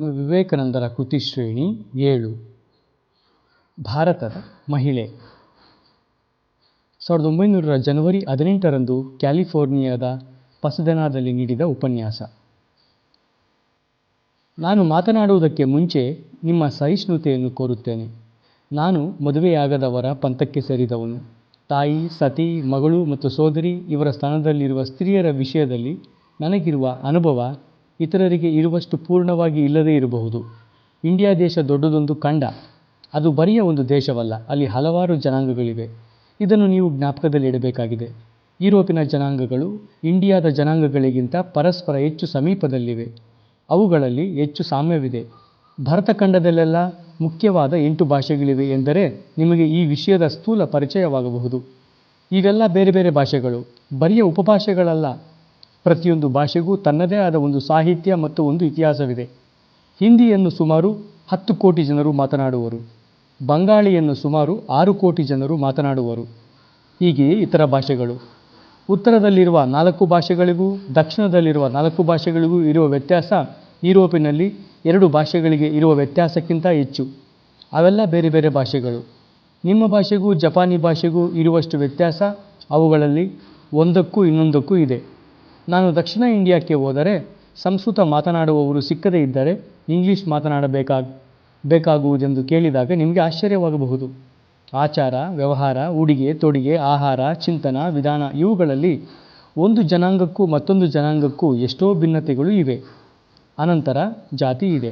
ವಿವೇಕಾನಂದರ ಕೃತಿಶ್ರೇಣಿ ಏಳು, ಭಾರತದ ಮಹಿಳೆ. ಸಾವಿರದ ಒಂಬೈನೂರ ಜನವರಿ ಹದಿನೆಂಟರಂದು ಕ್ಯಾಲಿಫೋರ್ನಿಯಾದ ಪಸದನಾದಲ್ಲಿ ನೀಡಿದ ಉಪನ್ಯಾಸ. ನಾನು ಮಾತನಾಡುವುದಕ್ಕೆ ಮುಂಚೆ ನಿಮ್ಮ ಸಹಿಷ್ಣುತೆಯನ್ನು ಕೋರುತ್ತೇನೆ. ನಾನು ಮದುವೆಯಾಗದವರ ಪಂಥಕ್ಕೆ ಸೇರಿದವನು. ತಾಯಿ, ಸತಿ, ಮಗಳು ಮತ್ತು ಸೋದರಿ ಇವರ ಸ್ಥಾನದಲ್ಲಿರುವ ಸ್ತ್ರೀಯರ ವಿಷಯದಲ್ಲಿ ನನಗಿರುವ ಅನುಭವ ಇತರರಿಗೆ ಇರುವಷ್ಟು ಪೂರ್ಣವಾಗಿ ಇಲ್ಲದೇ ಇರಬಹುದು. ಇಂಡಿಯಾ ದೇಶ ದೊಡ್ಡದೊಂದು ಖಂಡ. ಅದು ಬರಿಯ ಒಂದು ದೇಶವಲ್ಲ. ಅಲ್ಲಿ ಹಲವಾರು ಜನಾಂಗಗಳಿವೆ. ಇದನ್ನು ನೀವು ಜ್ಞಾಪಕದಲ್ಲಿಡಬೇಕಾಗಿದೆ ಯುರೋಪಿನ ಜನಾಂಗಗಳು, ಇಂಡಿಯಾದ ಜನಾಂಗಗಳಿಗಿಂತ ಪರಸ್ಪರ ಹೆಚ್ಚು ಸಮೀಪದಲ್ಲಿವೆ. ಅವುಗಳಲ್ಲಿ ಹೆಚ್ಚು ಸಾಮ್ಯವಿದೆ. ಭರತಖಂಡದಲ್ಲೆಲ್ಲ ಮುಖ್ಯವಾದ ಎಂಟು ಭಾಷೆಗಳಿವೆ ಎಂದರೆ ನಿಮಗೆ ಈ ವಿಷಯದ ಸ್ಥೂಲ ಪರಿಚಯವಾಗಬಹುದು. ಇವೆಲ್ಲ ಬೇರೆ ಬೇರೆ ಭಾಷೆಗಳು. ಬರಿಯ ಉಪಭಾಷೆಗಳಲ್ಲ. ಪ್ರತಿಯೊಂದು ಭಾಷೆಗೂ ತನ್ನದೇ ಆದ ಒಂದು ಸಾಹಿತ್ಯ ಮತ್ತು ಒಂದು ಇತಿಹಾಸವಿದೆ. ಹಿಂದಿಯನ್ನು ಸುಮಾರು ಹತ್ತು ಕೋಟಿ ಜನರು ಮಾತನಾಡುವರು. ಬಂಗಾಳಿಯನ್ನು ಸುಮಾರು ಆರು ಕೋಟಿ ಜನರು ಮಾತನಾಡುವರು. ಹೀಗೆಯೇ ಇತರ ಭಾಷೆಗಳು. ಉತ್ತರದಲ್ಲಿರುವ ನಾಲ್ಕು ಭಾಷೆಗಳಿಗೂ, ದಕ್ಷಿಣದಲ್ಲಿರುವ ನಾಲ್ಕು ಭಾಷೆಗಳಿಗೂ ಇರುವ ವ್ಯತ್ಯಾಸ ಯುರೋಪಿನಲ್ಲಿ ಎರಡು ಭಾಷೆಗಳಿಗೆ ಇರುವ ವ್ಯತ್ಯಾಸಕ್ಕಿಂತ ಹೆಚ್ಚು. ಅವೆಲ್ಲ ಬೇರೆ ಬೇರೆ ಭಾಷೆಗಳು. ನಿಮ್ಮ ಭಾಷೆಗೂ ಜಪಾನಿ ಭಾಷೆಗೂ ಇರುವಷ್ಟು ವ್ಯತ್ಯಾಸ ಅವುಗಳಲ್ಲಿ ಒಂದಕ್ಕೂ ಇನ್ನೊಂದಕ್ಕೂ ಇದೆ. ನಾನು ದಕ್ಷಿಣ ಇಂಡಿಯಾಕ್ಕೆ ಹೋದರೆ ಸಂಸ್ಕೃತ ಮಾತನಾಡುವವರು ಸಿಕ್ಕದೇ ಇದ್ದರೆ ಇಂಗ್ಲೀಷ್ ಮಾತನಾಡಬೇಕಾಗ ಬೇಕಾಗುವುದೆಂದು ಕೇಳಿದಾಗ ನಿಮಗೆ ಆಶ್ಚರ್ಯವಾಗಬಹುದು. ಆಚಾರ, ವ್ಯವಹಾರ, ಉಡುಗೆ, ತೊಡುಗೆ, ಆಹಾರ, ಚಿಂತನ, ವಿಧಾನ ಇವುಗಳಲ್ಲಿ ಒಂದು ಜನಾಂಗಕ್ಕೂ ಮತ್ತೊಂದು ಜನಾಂಗಕ್ಕೂ ಎಷ್ಟೋ ಭಿನ್ನತೆಗಳು ಇವೆ. ಅನಂತರ ಜಾತಿ ಇದೆ.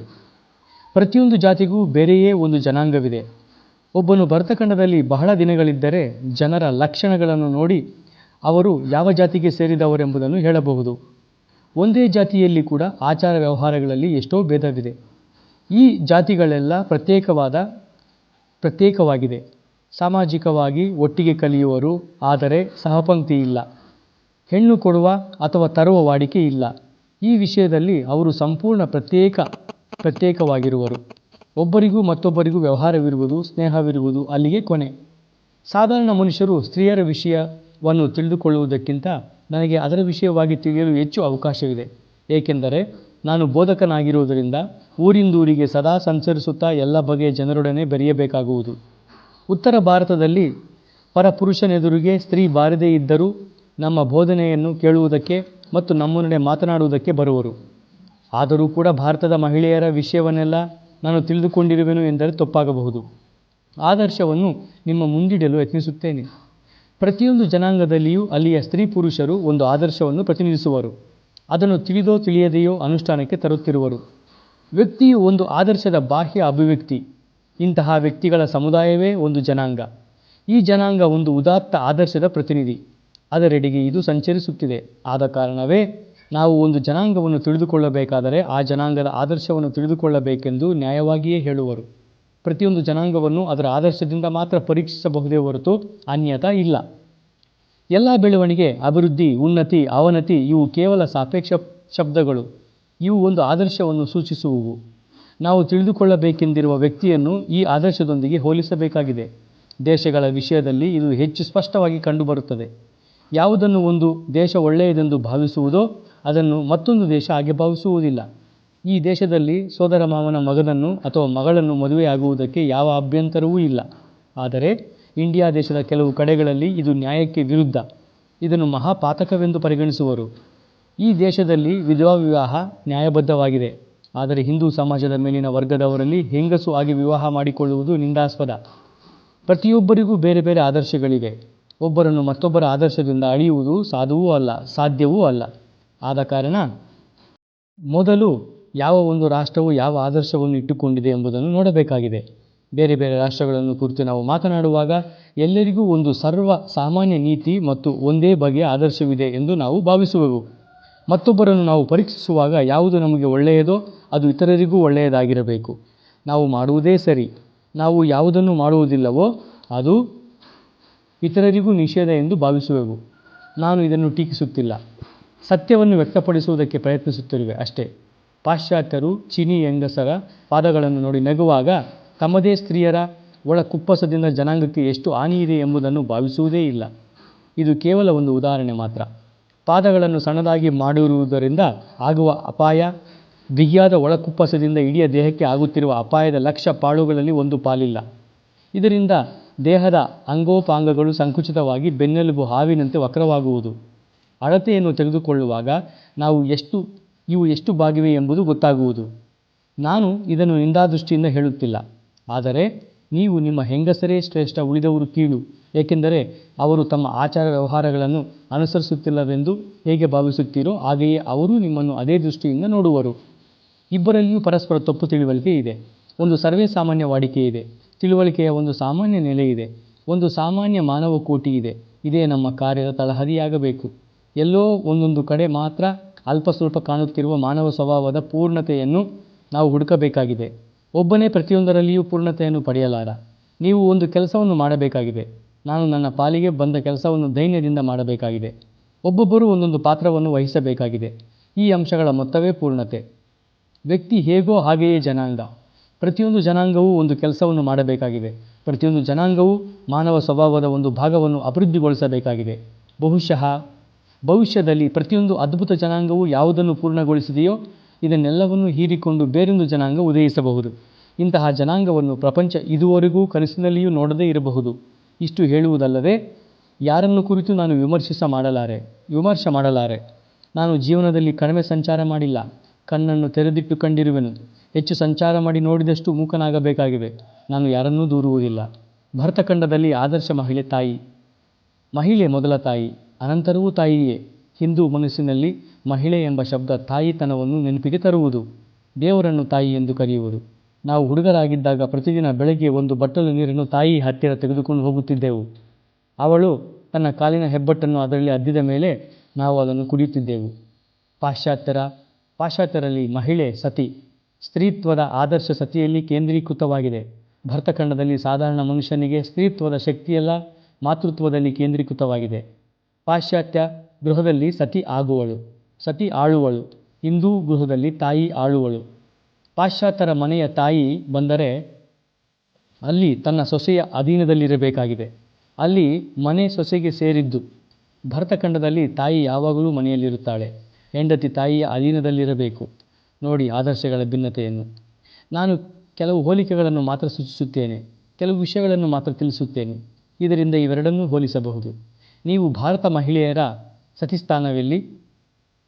ಪ್ರತಿಯೊಂದು ಜಾತಿಗೂ ಬೇರೆಯೇ ಒಂದು ಜನಾಂಗವಿದೆ. ಒಬ್ಬನು ಭರತಖಂಡದಲ್ಲಿ ಬಹಳ ದಿನಗಳಿದ್ದರೆ ಜನರ ಲಕ್ಷಣಗಳನ್ನು ನೋಡಿ ಅವರು ಯಾವ ಜಾತಿಗೆ ಸೇರಿದವರೆಂಬುದನ್ನು ಹೇಳಬಹುದು. ಒಂದೇ ಜಾತಿಯಲ್ಲಿ ಕೂಡ ಆಚಾರ ವ್ಯವಹಾರಗಳಲ್ಲಿ ಎಷ್ಟೋ ಭೇದವಿದೆ. ಈ ಜಾತಿಗಳೆಲ್ಲ ಪ್ರತ್ಯೇಕವಾದ, ಪ್ರತ್ಯೇಕವಾಗಿದೆ. ಸಾಮಾಜಿಕವಾಗಿ ಒಟ್ಟಿಗೆ ಕಲಿಯುವರು, ಆದರೆ ಸಹಪಂಕ್ತಿ ಇಲ್ಲ. ಹೆಣ್ಣು ಕೊಡುವ ಅಥವಾ ತರುವ ವಾಡಿಕೆ ಇಲ್ಲ. ಈ ವಿಷಯದಲ್ಲಿ ಅವರು ಸಂಪೂರ್ಣ ಪ್ರತ್ಯೇಕ, ಪ್ರತ್ಯೇಕವಾಗಿರುವರು. ಒಬ್ಬರಿಗೂ ಮತ್ತೊಬ್ಬರಿಗೂ ವ್ಯವಹಾರವಿರುವುದು, ಸ್ನೇಹವಿರುವುದು ಅಲ್ಲಿಗೆ ಕೊನೆ. ಸಾಧಾರಣ ಮನುಷ್ಯರು ಸ್ತ್ರೀಯರ ವಿಷಯವನ್ನು ತಿಳಿದುಕೊಳ್ಳುವುದಕ್ಕಿಂತ ನನಗೆ ಅದರ ವಿಷಯವಾಗಿ ತಿಳಿಯಲು ಹೆಚ್ಚು ಅವಕಾಶವಿದೆ. ಏಕೆಂದರೆ ನಾನು ಬೋಧಕನಾಗಿರುವುದರಿಂದ ಊರಿಂದೂರಿಗೆ ಸದಾ ಸಂಚರಿಸುತ್ತಾ ಎಲ್ಲ ಬಗೆಯ ಜನರೊಡನೆ ಬೆರೆಯಬೇಕಾಗುವುದು. ಉತ್ತರ ಭಾರತದಲ್ಲಿ ಪರಪುರುಷನೆದುರಿಗೆ ಸ್ತ್ರೀ ಬಾರದೇ ಇದ್ದರೂ ನಮ್ಮ ಬೋಧನೆಯನ್ನು ಕೇಳುವುದಕ್ಕೆ ಮತ್ತು ನಮ್ಮೊಡನೆ ಮಾತನಾಡುವುದಕ್ಕೆ ಬರುವರು. ಆದರೂ ಕೂಡ ಭಾರತದ ಮಹಿಳೆಯರ ವಿಷಯವನ್ನೆಲ್ಲ ನಾನು ತಿಳಿದುಕೊಂಡಿರುವೆನು ಎಂದರೆ ತಪ್ಪಾಗಬಹುದು. ಆದರ್ಶವನ್ನು ನಿಮ್ಮ ಮುಂದಿಡಲು ಯತ್ನಿಸುತ್ತೇನೆ. ಪ್ರತಿಯೊಂದು ಜನಾಂಗದಲ್ಲಿಯೂ ಅಲ್ಲಿಯ ಸ್ತ್ರೀ ಪುರುಷರು ಒಂದು ಆದರ್ಶವನ್ನು ಪ್ರತಿನಿಧಿಸುವರು. ಅದನ್ನು ತಿಳಿದೋ ತಿಳಿಯದೆಯೋ ಅನುಷ್ಠಾನಕ್ಕೆ ತರುತ್ತಿರುವರು. ವ್ಯಕ್ತಿಯು ಒಂದು ಆದರ್ಶದ ಬಾಹ್ಯ ಅಭಿವ್ಯಕ್ತಿ. ಇಂತಹ ವ್ಯಕ್ತಿಗಳ ಸಮುದಾಯವೇ ಒಂದು ಜನಾಂಗ. ಈ ಜನಾಂಗ ಒಂದು ಉದಾತ್ತ ಆದರ್ಶದ ಪ್ರತಿನಿಧಿ. ಅದರೆಡೆಗೆ ಇದು ಸಂಚರಿಸುತ್ತಿದೆ. ಆದ ಕಾರಣವೇ ನಾವು ಒಂದು ಜನಾಂಗವನ್ನು ತಿಳಿದುಕೊಳ್ಳಬೇಕಾದರೆ ಆ ಜನಾಂಗದ ಆದರ್ಶವನ್ನು ತಿಳಿದುಕೊಳ್ಳಬೇಕೆಂದು ನ್ಯಾಯವಾಗಿಯೇ ಹೇಳುವರು. ಪ್ರತಿಯೊಂದು ಜನಾಂಗವನ್ನು ಅದರ ಆದರ್ಶದಿಂದ ಮಾತ್ರ ಪರೀಕ್ಷಿಸಬಹುದೇ ಹೊರತು ಅನ್ಯತಾ ಇಲ್ಲ. ಎಲ್ಲ ಬೆಳವಣಿಗೆ, ಅಭಿವೃದ್ಧಿ, ಉನ್ನತಿ, ಅವನತಿ ಇವು ಕೇವಲ ಸಾಪೇಕ್ಷ ಶಬ್ದಗಳು. ಇವು ಒಂದು ಆದರ್ಶವನ್ನು ಸೂಚಿಸುವುವು. ನಾವು ತಿಳಿದುಕೊಳ್ಳಬೇಕೆಂದಿರುವ ವ್ಯಕ್ತಿಯನ್ನು ಈ ಆದರ್ಶದೊಂದಿಗೆ ಹೋಲಿಸಬೇಕಾಗಿದೆ. ದೇಶಗಳ ವಿಷಯದಲ್ಲಿ ಇದು ಹೆಚ್ಚು ಸ್ಪಷ್ಟವಾಗಿ ಕಂಡುಬರುತ್ತದೆ. ಯಾವುದನ್ನು ಒಂದು ದೇಶ ಒಳ್ಳೆಯದೆಂದು ಭಾವಿಸುವುದೋ ಅದನ್ನು ಮತ್ತೊಂದು ದೇಶ ಹಾಗೆ ಭಾವಿಸುವುದಿಲ್ಲ. ಈ ದೇಶದಲ್ಲಿ ಸೋದರ ಮಾವನ ಮಗನನ್ನು ಅಥವಾ ಮಗಳನ್ನು ಮದುವೆಯಾಗುವುದಕ್ಕೆ ಯಾವ ಅಭ್ಯಂತರವೂ ಇಲ್ಲ. ಆದರೆ ಇಂಡಿಯಾ ದೇಶದ ಕೆಲವು ಕಡೆಗಳಲ್ಲಿ ಇದು ನ್ಯಾಯಕ್ಕೆ ವಿರುದ್ಧ. ಇದನ್ನು ಮಹಾಪಾತಕವೆಂದು ಪರಿಗಣಿಸುವರು. ಈ ದೇಶದಲ್ಲಿ ವಿಧವಾ ವಿವಾಹ ನ್ಯಾಯಬದ್ಧವಾಗಿದೆ. ಆದರೆ ಹಿಂದೂ ಸಮಾಜದ ಮೇಲಿನ ವರ್ಗದವರಲ್ಲಿ ಹೆಂಗಸು ಆಗಿ ವಿವಾಹ ಮಾಡಿಕೊಳ್ಳುವುದು ನಿಂದಾಸ್ಪದ. ಪ್ರತಿಯೊಬ್ಬರಿಗೂ ಬೇರೆ ಬೇರೆ ಆದರ್ಶಗಳಿವೆ. ಒಬ್ಬರನ್ನು ಮತ್ತೊಬ್ಬರ ಆದರ್ಶದಿಂದ ಅಳೆಯುವುದು ಸಾಧುವೂ ಅಲ್ಲ, ಸಾಧ್ಯವೂ ಅಲ್ಲ. ಆದ ಕಾರಣ ಮೊದಲು ಯಾವ ಒಂದು ರಾಷ್ಟ್ರವು ಯಾವ ಆದರ್ಶವನ್ನು ಇಟ್ಟುಕೊಂಡಿದೆ ಎಂಬುದನ್ನು ನೋಡಬೇಕಾಗಿದೆ. ಬೇರೆ ಬೇರೆ ರಾಷ್ಟ್ರಗಳನ್ನು ಕುರಿತು ನಾವು ಮಾತನಾಡುವಾಗ ಎಲ್ಲರಿಗೂ ಒಂದು ಸರ್ವ ಸಾಮಾನ್ಯ ನೀತಿ ಮತ್ತು ಒಂದೇ ಬಗೆಯ ಆದರ್ಶವಿದೆ ಎಂದು ನಾವು ಭಾವಿಸುವೆವು. ಮತ್ತೊಬ್ಬರನ್ನು ನಾವು ಪರೀಕ್ಷಿಸುವಾಗ ಯಾವುದು ನಮಗೆ ಒಳ್ಳೆಯದೋ ಅದು ಇತರರಿಗೂ ಒಳ್ಳೆಯದಾಗಿರಬೇಕು. ನಾವು ಮಾಡುವುದೇ ಸರಿ. ನಾವು ಯಾವುದನ್ನು ಮಾಡುವುದಿಲ್ಲವೋ ಅದು ಇತರರಿಗೂ ನಿಷೇಧ ಎಂದು ಭಾವಿಸುವೆವು. ನಾನು ಇದನ್ನು ಟೀಕಿಸುತ್ತಿಲ್ಲ. ಸತ್ಯವನ್ನು ವ್ಯಕ್ತಪಡಿಸುವುದಕ್ಕೆ ಪ್ರಯತ್ನಿಸುತ್ತಿರುವೆ ಅಷ್ಟೇ. ಪಾಶ್ಚಾತ್ಯರು ಚೀನಿ ಹೆಂಗಸರ ಪಾದಗಳನ್ನು ನೋಡಿ ನಗುವಾಗ, ತಮ್ಮದೇ ಸ್ತ್ರೀಯರ ಒಳ ಕುಪ್ಪಸದಿಂದ ಜನಾಂಗಕ್ಕೆ ಎಷ್ಟು ಹಾನಿಯಿದೆ ಎಂಬುದನ್ನು ಭಾವಿಸುವುದೇ ಇಲ್ಲ. ಇದು ಕೇವಲ ಒಂದು ಉದಾಹರಣೆ ಮಾತ್ರ. ಪಾದಗಳನ್ನು ಸಣ್ಣದಾಗಿ ಮಾಡಿರುವುದರಿಂದ ಆಗುವ ಅಪಾಯ, ಬಿಗಿಯಾದ ಒಳಕುಪ್ಪಸದಿಂದ ಇಡೀ ದೇಹಕ್ಕೆ ಆಗುತ್ತಿರುವ ಅಪಾಯದ ಲಕ್ಷ ಪಾಳುಗಳಲ್ಲಿ ಒಂದು ಪಾಲಿಲ್ಲ. ಇದರಿಂದ ದೇಹದ ಅಂಗೋಪಾಂಗಗಳು ಸಂಕುಚಿತವಾಗಿ ಬೆನ್ನೆಲುಬು ಹಾವಿನಂತೆ ವಕ್ರವಾಗುವುದು. ಅಳತೆಯನ್ನು ತೆಗೆದುಕೊಳ್ಳುವಾಗ ನಾವು ಎಷ್ಟು ಇವು ಎಷ್ಟು ಬಾಗಿವೆ ಎಂಬುದು ಗೊತ್ತಾಗುವುದು. ನಾನು ಇದನ್ನು ನಿಂದಾದೃಷ್ಟಿಯಿಂದ ಹೇಳುತ್ತಿಲ್ಲ. ಆದರೆ ನೀವು ನಿಮ್ಮ ಹೆಂಗಸರೇ ಶ್ರೇಷ್ಠ ಉಳಿದವರು ಕೀಳು. ಏಕೆಂದರೆ ಅವರು ತಮ್ಮ ಆಚಾರ ವ್ಯವಹಾರಗಳನ್ನು ಅನುಸರಿಸುತ್ತಿಲ್ಲವೆಂದು ಹೇಗೆ ಭಾವಿಸುತ್ತೀರೋ ಹಾಗೆಯೇ ಅವರೂ ನಿಮ್ಮನ್ನು ಅದೇ ದೃಷ್ಟಿಯಿಂದ ನೋಡುವರು. ಇಬ್ಬರಲ್ಲಿಯೂ ಪರಸ್ಪರ ತಪ್ಪು ತಿಳುವಳಿಕೆ ಇದೆ. ಒಂದು ಸರ್ವೇ ಸಾಮಾನ್ಯ ವಾಡಿಕೆ ಇದೆ. ತಿಳುವಳಿಕೆಯ ಒಂದು ಸಾಮಾನ್ಯ ನೆಲೆ ಇದೆ. ಒಂದು ಸಾಮಾನ್ಯ ಮಾನವ ಕೋಟಿ ಇದೆ. ಇದೇ ನಮ್ಮ ಕಾರ್ಯದ ತಳಹದಿಯಾಗಬೇಕು. ಎಲ್ಲೋ ಒಂದೊಂದು ಕಡೆ ಮಾತ್ರ ಅಲ್ಪ ಸ್ವಲ್ಪ ಕಾಣುತ್ತಿರುವ ಮಾನವ ಸ್ವಭಾವದ ಪೂರ್ಣತೆಯನ್ನು ನಾವು ಹುಡುಕಬೇಕಾಗಿದೆ. ಒಬ್ಬನೇ ಪ್ರತಿಯೊಂದರಲ್ಲಿಯೂ ಪೂರ್ಣತೆಯನ್ನು ಪಡೆಯಲಾರ. ನೀವು ಒಂದು ಕೆಲಸವನ್ನು ಮಾಡಬೇಕಾಗಿದೆ. ನಾನು ನನ್ನ ಪಾಲಿಗೆ ಬಂದ ಕೆಲಸವನ್ನು ದೈನ್ಯದಿಂದ ಮಾಡಬೇಕಾಗಿದೆ. ಒಬ್ಬೊಬ್ಬರು ಒಂದೊಂದು ಪಾತ್ರವನ್ನು ವಹಿಸಬೇಕಾಗಿದೆ. ಈ ಅಂಶಗಳ ಮೊತ್ತವೇ ಪೂರ್ಣತೆ. ವ್ಯಕ್ತಿ ಹೇಗೋ ಹಾಗೆಯೇ ಜನಾಂಗ. ಪ್ರತಿಯೊಂದು ಜನಾಂಗವೂ ಒಂದು ಕೆಲಸವನ್ನು ಮಾಡಬೇಕಾಗಿದೆ. ಪ್ರತಿಯೊಂದು ಜನಾಂಗವೂ ಮಾನವ ಸ್ವಭಾವದ ಒಂದು ಭಾಗವನ್ನು ಅಭಿವೃದ್ಧಿಗೊಳಿಸಬೇಕಾಗಿದೆ. ಬಹುಶಃ ಭವಿಷ್ಯದಲ್ಲಿ ಪ್ರತಿಯೊಂದು ಅದ್ಭುತ ಜನಾಂಗವು ಯಾವುದನ್ನು ಪೂರ್ಣಗೊಳಿಸಿದೆಯೋ ಇದನ್ನೆಲ್ಲವನ್ನು ಹೀರಿಕೊಂಡು ಬೇರೊಂದು ಜನಾಂಗ ಉದಯಿಸಬಹುದು. ಇಂತಹ ಜನಾಂಗವನ್ನು ಪ್ರಪಂಚ ಇದುವರೆಗೂ ಕನಸಿನಲ್ಲಿಯೂ ನೋಡದೇ ಇರಬಹುದು. ಇಷ್ಟು ಹೇಳುವುದಲ್ಲದೆ, ಯಾರನ್ನು ಕುರಿತು ನಾನು ವಿಮರ್ಶಿಸ ಮಾಡಲಾರೆ? ವಿಮರ್ಶೆ ಮಾಡಲಾರೆ. ನಾನು ಜೀವನದಲ್ಲಿ ಕಡಿಮೆ ಸಂಚಾರ ಮಾಡಿಲ್ಲ. ಕಣ್ಣನ್ನು ತೆರೆದಿಟ್ಟು ಕಂಡಿರುವೆನು. ಹೆಚ್ಚು ಸಂಚಾರ ಮಾಡಿ ನೋಡಿದಷ್ಟು ಮೂಕನಾಗಬೇಕಾಗಿವೆ. ನಾನು ಯಾರನ್ನೂ ದೂರುವುದಿಲ್ಲ. ಭರತಖಂಡದಲ್ಲಿ ಆದರ್ಶ ಮಹಿಳೆ ತಾಯಿ. ಮಹಿಳೆ ಮೊದಲ ತಾಯಿ. ಅನಂತರವೂ ತಾಯಿಯೇ, ಹಿಂದೂ ಮನಸ್ಸಿನಲ್ಲಿ ಮಹಿಳೆ ಎಂಬ ಶಬ್ದ ತಾಯಿತನವನ್ನು ನೆನಪಿಗೆ ತರುವುದು. ದೇವರನ್ನು ತಾಯಿ ಎಂದು ಕರೆಯುವುದು. ನಾವು ಹುಡುಗರಾಗಿದ್ದಾಗ ಪ್ರತಿದಿನ ಬೆಳಗ್ಗೆ ಒಂದು ಬಟ್ಟಲು ನೀರನ್ನು ತಾಯಿ ಹತ್ತಿರ ತೆಗೆದುಕೊಂಡು ಹೋಗುತ್ತಿದ್ದೆವು. ಅವಳು ತನ್ನ ಕಾಲಿನ ಹೆಬ್ಬಟ್ಟನ್ನು ಅದರಲ್ಲಿ ಅದ್ದಿದ ಮೇಲೆ ನಾವು ಅದನ್ನು ಕುಡಿಯುತ್ತಿದ್ದೆವು. ಪಾಶ್ಚಾತ್ಯರ, ಪಾಶ್ಚಾತ್ಯರಲ್ಲಿ ಮಹಿಳೆ ಸತಿ, ಸ್ತ್ರೀತ್ವದ ಆದರ್ಶ ಸತಿಯಲ್ಲಿ ಕೇಂದ್ರೀಕೃತವಾಗಿದೆ. ಭರತಖಂಡದಲ್ಲಿ ಸಾಧಾರಣ ಮನುಷ್ಯನಿಗೆ ಸ್ತ್ರೀತ್ವದ ಶಕ್ತಿಯೆಲ್ಲ, ಮಾತೃತ್ವದಲ್ಲಿ ಕೇಂದ್ರೀಕೃತವಾಗಿದೆ. ಪಾಶ್ಚಾತ್ಯ ಗೃಹದಲ್ಲಿ ಸತಿ ಆಗುವಳು, ಸತಿ ಆಳುವಳು. ಹಿಂದೂ ಗೃಹದಲ್ಲಿ ತಾಯಿ ಆಳುವಳು. ಪಾಶ್ಚಾತ್ಯರ ಮನೆಯ ತಾಯಿ ಬಂದರೆ ಅಲ್ಲಿ ತನ್ನ ಸೊಸೆಯ ಅಧೀನದಲ್ಲಿರಬೇಕಾಗಿದೆ. ಅಲ್ಲಿ ಮನೆ ಸೊಸೆಗೆ ಸೇರಿದ್ದು. ಭರತಖಂಡದಲ್ಲಿ ತಾಯಿ ಯಾವಾಗಲೂ ಮನೆಯಲ್ಲಿರುತ್ತಾಳೆ. ಹೆಂಡತಿ ತಾಯಿಯ ಅಧೀನದಲ್ಲಿರಬೇಕು. ನೋಡಿ ಆದರ್ಶಗಳ ಭಿನ್ನತೆಯನ್ನು. ನಾನು ಕೆಲವು ಹೋಲಿಕೆಗಳನ್ನು ಮಾತ್ರ ಸೂಚಿಸುತ್ತೇನೆ. ಕೆಲವು ವಿಷಯಗಳನ್ನು ಮಾತ್ರ ತಿಳಿಸುತ್ತೇನೆ. ಇದರಿಂದ ಇವೆರಡನ್ನೂ ಹೋಲಿಸಬಹುದು. ನೀವು ಭಾರತ ಮಹಿಳೆಯರ ಸತಿಸ್ಥಾನವೆಲ್ಲಿ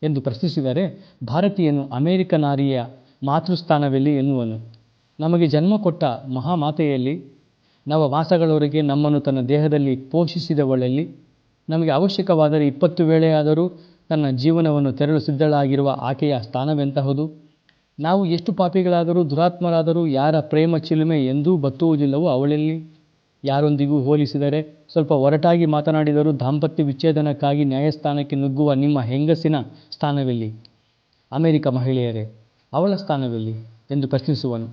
ಎಂದು ಪ್ರಶ್ನಿಸಿದರೆ, ಭಾರತೀಯನು ಅಮೇರಿಕ ನಾರಿಯ ಮಾತೃಸ್ಥಾನವೆಲ್ಲಿ ಎನ್ನುವನು. ನಮಗೆ ಜನ್ಮ ಕೊಟ್ಟ ಮಹಾಮಾತೆಯಲ್ಲಿ ನವ ಮಾಸಗಳವರೆಗೆ ನಮ್ಮನ್ನು ತನ್ನ ದೇಹದಲ್ಲಿ ಪೋಷಿಸಿದವಳಲ್ಲಿ, ನಮಗೆ ಅವಶ್ಯಕವಾದರೆ ಇಪ್ಪತ್ತು ವೇಳೆಯಾದರೂ ತನ್ನ ಜೀವನವನ್ನು ತೆರಳು ಸಿದ್ಧಳಾಗಿರುವ ಆಕೆಯ ಸ್ಥಾನವೆಂತಹುದು? ನಾವು ಎಷ್ಟು ಪಾಪಿಗಳಾದರೂ ದುರಾತ್ಮರಾದರೂ ಯಾರ ಪ್ರೇಮ ಚಿಲುಮೆ ಎಂದೂ ಬತ್ತುವುದಿಲ್ಲವೋ ಅವಳಲ್ಲಿ? ಯಾರೊಂದಿಗೂ ಹೋಲಿಸಿದರೆ ಸ್ವಲ್ಪ ಒರಟಾಗಿ ಮಾತನಾಡಿದರೂ ದಾಂಪತ್ಯ ವಿಚ್ಛೇದನಕ್ಕಾಗಿ ನ್ಯಾಯಸ್ಥಾನಕ್ಕೆ ನುಗ್ಗುವ ನಿಮ್ಮ ಹೆಂಗಸಿನ ಸ್ಥಾನವೆಲ್ಲಿ? ಅಮೆರಿಕ ಮಹಿಳೆಯರೇ, ಅವಳ ಸ್ಥಾನವೆಲ್ಲಿ? ಎಂದು ಪ್ರಶ್ನಿಸುವನು.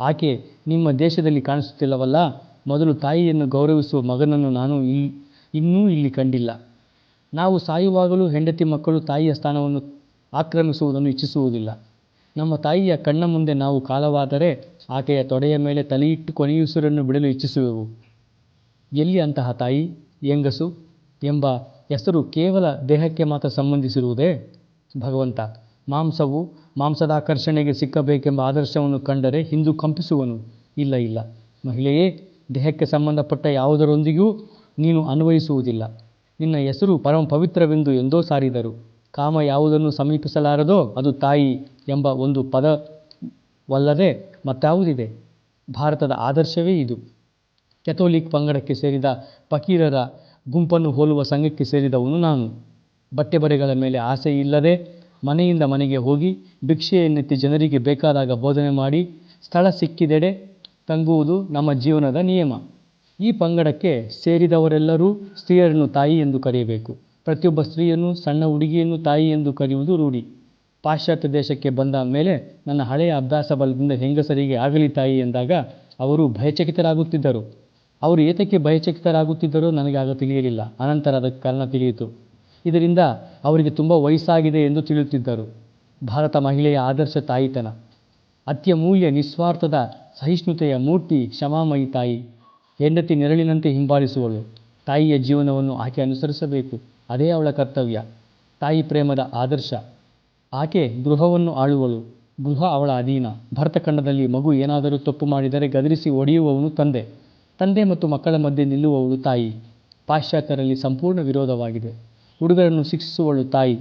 ಆಕೆ, ನಿಮ್ಮ ದೇಶದಲ್ಲಿ ಕಾಣಿಸುತ್ತಿಲ್ಲವಲ್ಲ, ಮೊದಲು ತಾಯಿಯನ್ನು ಗೌರವಿಸುವ ಮಗನನ್ನು ನಾನು ಇಲ್ಲಿ ಇನ್ನೂ ಇಲ್ಲಿ ಕಂಡಿಲ್ಲ. ನಾವು ಸಾಯುವಾಗಲೂ ಹೆಂಡತಿ ಮಕ್ಕಳು ತಾಯಿಯ ಸ್ಥಾನವನ್ನು ಆಕ್ರಮಿಸುವುದನ್ನು ಇಚ್ಛಿಸುವುದಿಲ್ಲ. ನಮ್ಮ ತಾಯಿಯ ಕಣ್ಣ ಮುಂದೆ ನಾವು ಕಾಲವಾದರೆ ಆಕೆಯ ತೊಡೆಯ ಮೇಲೆ ತಲೆಯಿಟ್ಟು ಕೊನೆಯುಸಿರನ್ನು ಬಿಡಲು ಇಚ್ಛಿಸುವೆವು. ಎಲ್ಲಿ ಅಂತಹ ತಾಯಿ, ಹೆಂಗಸು ಎಂಬ ಹೆಸರು ಕೇವಲ ದೇಹಕ್ಕೆ ಮಾತ್ರ ಸಂಬಂಧಿಸಿರುವುದೇ? ಭಗವಂತ, ಮಾಂಸವು ಮಾಂಸದ ಆಕರ್ಷಣೆಗೆ ಸಿಕ್ಕಬೇಕೆಂಬ ಆದರ್ಶವನ್ನು ಕಂಡರೆ ಹಿಂದೂ ಕಂಪಿಸುವನು? ಇಲ್ಲ ಇಲ್ಲ. ಮಹಿಳೆಯೇ, ದೇಹಕ್ಕೆ ಸಂಬಂಧಪಟ್ಟ ಯಾವುದರೊಂದಿಗೂ ನೀನು ಅನ್ವಯಿಸುವುದಿಲ್ಲ. ನಿನ್ನ ಹೆಸರು ಪರಮ ಪವಿತ್ರವೆಂದು ಎಂದೋ ಸಾರಿದರು. ಕಾಮ ಯಾವುದನ್ನು ಸಮೀಪಿಸಲಾರದೋ ಅದು ತಾಯಿ ಎಂಬ ಒಂದು ಪದವಲ್ಲದೆ ಮತ್ತಾವುದಿದೆ. ಭಾರತದ ಆದರ್ಶವೇ ಇದು. ಕೆಥೋಲಿಕ್ ಪಂಗಡಕ್ಕೆ ಸೇರಿದ ಫಕೀರರ ಗುಂಪನ್ನು ಹೋಲುವ ಸಂಘಕ್ಕೆ ಸೇರಿದವನು ನಾನು. ಬಟ್ಟೆ ಬರೆಗಳ ಮೇಲೆ ಆಸೆ ಇಲ್ಲದೆ ಮನೆಯಿಂದ ಮನೆಗೆ ಹೋಗಿ ಭಿಕ್ಷೆಯನ್ನೆತ್ತಿ ಜನರಿಗೆ ಬೇಕಾದಾಗ ಬೋಧನೆ ಮಾಡಿ ಸ್ಥಳ ಸಿಕ್ಕಿದೆಡೆ ತಂಗುವುದು ನಮ್ಮ ಜೀವನದ ನಿಯಮ. ಈ ಪಂಗಡಕ್ಕೆ ಸೇರಿದವರೆಲ್ಲರೂ ಸ್ತ್ರೀಯರನ್ನು ತಾಯಿ ಎಂದು ಕರೆಯಬೇಕು. ಪ್ರತಿಯೊಬ್ಬ ಸ್ತ್ರೀಯನ್ನು ಸಣ್ಣ ಹುಡುಗಿಯನ್ನು ತಾಯಿ ಎಂದು ಕರೆಯುವುದು ರೂಢಿ. ಪಾಶ್ಚಾತ್ಯ ದೇಶಕ್ಕೆ ಬಂದ ಮೇಲೆ ನನ್ನ ಹಳೆಯ ಅಭ್ಯಾಸ ಬಲದಿಂದ ಹೆಂಗಸರಿಗೆ ಆಗಲಿ ತಾಯಿ ಎಂದಾಗ ಅವರು ಭಯಚಕಿತರಾಗುತ್ತಿದ್ದರು. ಅವರು ಏತಕ್ಕೆ ಭಯಚಕಿತರಾಗುತ್ತಿದ್ದರೋ ನನಗೆ ಆಗ ತಿಳಿಯಲಿಲ್ಲ. ಅನಂತರ ಅದಕ್ಕೆ ಕಾರಣ ತಿಳಿಯಿತು. ಇದರಿಂದ ಅವರಿಗೆ ತುಂಬ ವಯಸ್ಸಾಗಿದೆ ಎಂದು ತಿಳಿಯುತ್ತಿದ್ದರು. ಭಾರತ ಮಹಿಳೆಯ ಆದರ್ಶ ತಾಯಿತನ. ಅತ್ಯಮೂಲ್ಯ ನಿಸ್ವಾರ್ಥದ ಸಹಿಷ್ಣುತೆಯ ಮೂರ್ತಿ ಕ್ಷಮಾಮಯಿ ತಾಯಿ. ಹೆಂಡತಿ ನೆರಳಿನಂತೆ ಹಿಂಬಾಲಿಸುವಳು. ತಾಯಿಯ ಜೀವನವನ್ನು ಆಕೆ ಅನುಸರಿಸಬೇಕು. ಅದೇ ಅವಳ ಕರ್ತವ್ಯ. ತಾಯಿ ಪ್ರೇಮದ ಆದರ್ಶ. ಆಕೆ ಗೃಹವನ್ನು ಆಳುವಳು. ಗೃಹ ಅವಳ ಅಧೀನ. ಭರತಖಂಡದಲ್ಲಿ ಮಗು ಏನಾದರೂ ತಪ್ಪು ಮಾಡಿದರೆ ಗದರಿಸಿ ಒಡೆಯುವವನು ತಂದೆ. ತಂದೆ ಮತ್ತು ಮಕ್ಕಳ ಮಧ್ಯೆ ನಿಲ್ಲುವವಳು ತಾಯಿ. ಪಾಶ್ಚಾತ್ಯರಲ್ಲಿ ಸಂಪೂರ್ಣ ವಿರೋಧವಾಗಿದೆ. ಹುಡುಗರನ್ನು ಶಿಕ್ಷಿಸುವವಳು ತಾಯಿ.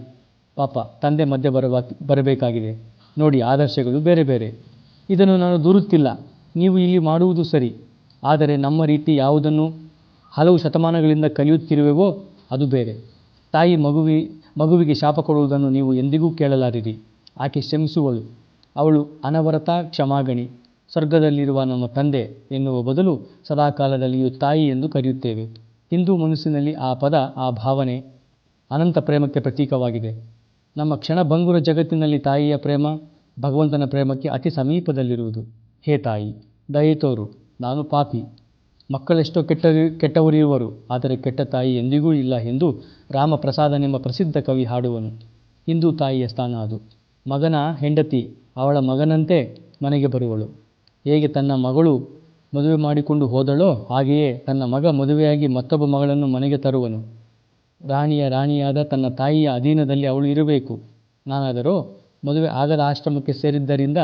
ಪಾಪ, ತಂದೆ ಮಧ್ಯೆ ಬರಬಾ ಬರಬೇಕಾಗಿದೆ. ನೋಡಿ, ಆದರ್ಶಗಳು ಬೇರೆ ಬೇರೆ. ಇದನ್ನು ನಾನು ದೂರುತ್ತಿಲ್ಲ. ನೀವು ಇಲ್ಲಿ ಮಾಡುವುದು ಸರಿ. ಆದರೆ ನಮ್ಮ ರೀತಿ ಯಾವುದನ್ನು ಹಲವು ಶತಮಾನಗಳಿಂದ ಕಲಿಯುತ್ತಿರುವೆವೋ, ಅದು ಬೇರೆ. ತಾಯಿ ಮಗುವಿ, ಮಗುವಿಗೆ ಶಾಪ ಕೊಡುವುದನ್ನು ನೀವು ಎಂದಿಗೂ ಕೇಳಲಾರಿರಿ. ಆಕೆ ಕ್ಷಮಿಸುವಳು. ಅವಳು ಅನವರತ ಕ್ಷಮಾಗಣಿ. ಸ್ವರ್ಗದಲ್ಲಿರುವ ನಮ್ಮ ತಂದೆ ಎನ್ನುವ ಬದಲು ಸದಾಕಾಲದಲ್ಲಿಯೂ ತಾಯಿ ಎಂದು ಕರೆಯುತ್ತೇವೆ. ಹಿಂದೂ ಮನಸ್ಸಿನಲ್ಲಿ ಆ ಪದ, ಆ ಭಾವನೆ ಅನಂತ ಪ್ರೇಮಕ್ಕೆ ಪ್ರತೀಕವಾಗಿದೆ. ನಮ್ಮ ಕ್ಷಣಭಂಗುರ ಜಗತ್ತಿನಲ್ಲಿ ತಾಯಿಯ ಪ್ರೇಮ, ಭಗವಂತನ ಪ್ರೇಮಕ್ಕೆ ಅತಿ ಸಮೀಪದಲ್ಲಿರುವುದು. ಹೇ ತಾಯಿ, ದಯೆ ತೋರು, ನಾನು ಪಾಪಿ. ಮಕ್ಕಳೆಷ್ಟೋ ಕೆಟ್ಟ ಕೆಟ್ಟವರಿರುವರು, ಆದರೆ ಕೆಟ್ಟ ತಾಯಿ ಎಂದಿಗೂ ಇಲ್ಲ ಎಂದು ರಾಮಪ್ರಸಾದನೆಂಬ ಪ್ರಸಿದ್ಧ ಕವಿ ಹಾಡುವನು. ಹಿಂದೂ ತಾಯಿಯ ಸ್ಥಾನ ಅದು. ಮಗನ ಹೆಂಡತಿ, ಅವಳ ಮಗನಂತೆ ಮನೆಗೆ ಬರುವಳು. ಹೇಗೆ ತನ್ನ ಮಗಳು ಮದುವೆ ಮಾಡಿಕೊಂಡು ಹೋದಳೋ ಹಾಗೆಯೇ ತನ್ನ ಮಗ ಮದುವೆಯಾಗಿ ಮತ್ತೊಬ್ಬ ಮಗಳನ್ನು ಮನೆಗೆ ತರುವನು. ರಾಣಿಯ ರಾಣಿಯಾದ ತನ್ನ ತಾಯಿಯ ಅಧೀನದಲ್ಲಿ ಅವಳು ಇರಬೇಕು. ನಾನಾದರೂ, ಮದುವೆ ಆಗದ ಆಶ್ರಮಕ್ಕೆ ಸೇರಿದ್ದರಿಂದ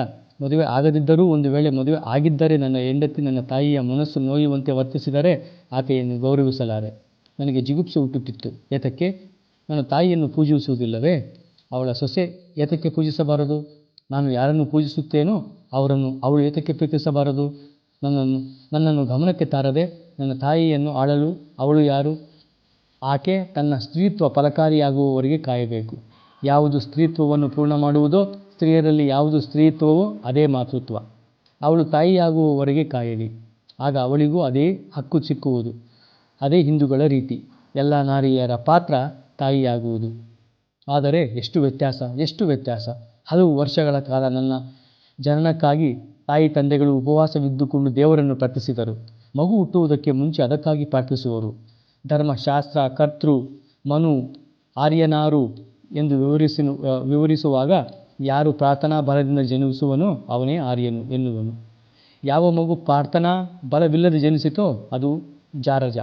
ಮದುವೆ ಆಗದಿದ್ದರೂ ಒಂದು ವೇಳೆ ಮದುವೆ ಆಗಿದ್ದರೆ ನನ್ನ ಹೆಂಡತಿ ನನ್ನ ತಾಯಿಯ ಮನಸ್ಸು ನೋಯುವಂತೆ ವರ್ತಿಸಿದರೆ ಆಕೆಯನ್ನು ಗೌರವಿಸಲಾರೆ. ನನಗೆ ಜಿಗುಪ್ಸೆ ಹುಟ್ಟುತ್ತಿತ್ತು. ಏತಕ್ಕೆ? ನನ್ನ ತಾಯಿಯನ್ನು ಪೂಜಿಸುವುದಿಲ್ಲವೇ? ಅವಳ ಸೊಸೆ ಏತಕ್ಕೆ ಪೂಜಿಸಬಾರದು? ನಾನು ಯಾರನ್ನು ಪೂಜಿಸುತ್ತೇನೋ ಅವರನ್ನು ಅವಳು ಏತಕ್ಕೆ ಪ್ರೀತಿಸಬಾರದು? ನನ್ನನ್ನು ನನ್ನನ್ನು ಗಮನಕ್ಕೆ ತಾರದೆ ನನ್ನ ತಾಯಿಯನ್ನು ಆಳಲು ಅವಳು ಯಾರು? ಆಕೆ ತನ್ನ ಸ್ತ್ರೀತ್ವ ಫಲಕಾರಿಯಾಗುವವರೆಗೆ ಕಾಯಬೇಕು. ಯಾವುದು ಸ್ತ್ರೀತ್ವವನ್ನು ಪೂರ್ಣ ಮಾಡುವುದೋ ಸ್ತ್ರೀಯರಲ್ಲಿ ಯಾವುದು ಸ್ತ್ರೀತ್ವವೋ ಅದೇ ಮಾತೃತ್ವ. ಅವಳು ತಾಯಿಯಾಗುವವರೆಗೆ ಕಾಯಲಿ. ಆಗ ಅವಳಿಗೂ ಅದೇ ಹಕ್ಕು ಸಿಕ್ಕುವುದು. ಅದೇ ಹಿಂದೂಗಳ ರೀತಿ. ಎಲ್ಲ ನಾರಿಯರ ಪಾತ್ರ ತಾಯಿಯಾಗುವುದು. ಆದರೆ ಎಷ್ಟು ವ್ಯತ್ಯಾಸ ಎಷ್ಟು ವ್ಯತ್ಯಾಸ. ಹಲವು ವರ್ಷಗಳ ಕಾಲ ನನ್ನ ಜನನಕ್ಕಾಗಿ ತಾಯಿ ತಂದೆಗಳು ಉಪವಾಸವಿದ್ದುಕೊಂಡು ದೇವರನ್ನು ಪ್ರಾರ್ಥಿಸಿದರು. ಮಗು ಹುಟ್ಟುವುದಕ್ಕೆ ಮುಂಚೆ ಅದಕ್ಕಾಗಿ ಪ್ರಾರ್ಥಿಸುವರು. ಧರ್ಮಶಾಸ್ತ್ರ, ಕರ್ತೃ, ಮನು, ಆರ್ಯನಾರು ಎಂದು ವಿವರಿಸಿ, ವಿವರಿಸುವಾಗ ಯಾರು ಪ್ರಾರ್ಥನಾ ಬಲದಿಂದ ಜನಿಸುವನೋ ಅವನೇ ಆರ್ಯನು ಎನ್ನುವನು. ಯಾವ ಮಗು ಪ್ರಾರ್ಥನಾ ಬಲವಿಲ್ಲದೆ ಜನಿಸಿತೋ ಅದು ಜಾರಜ.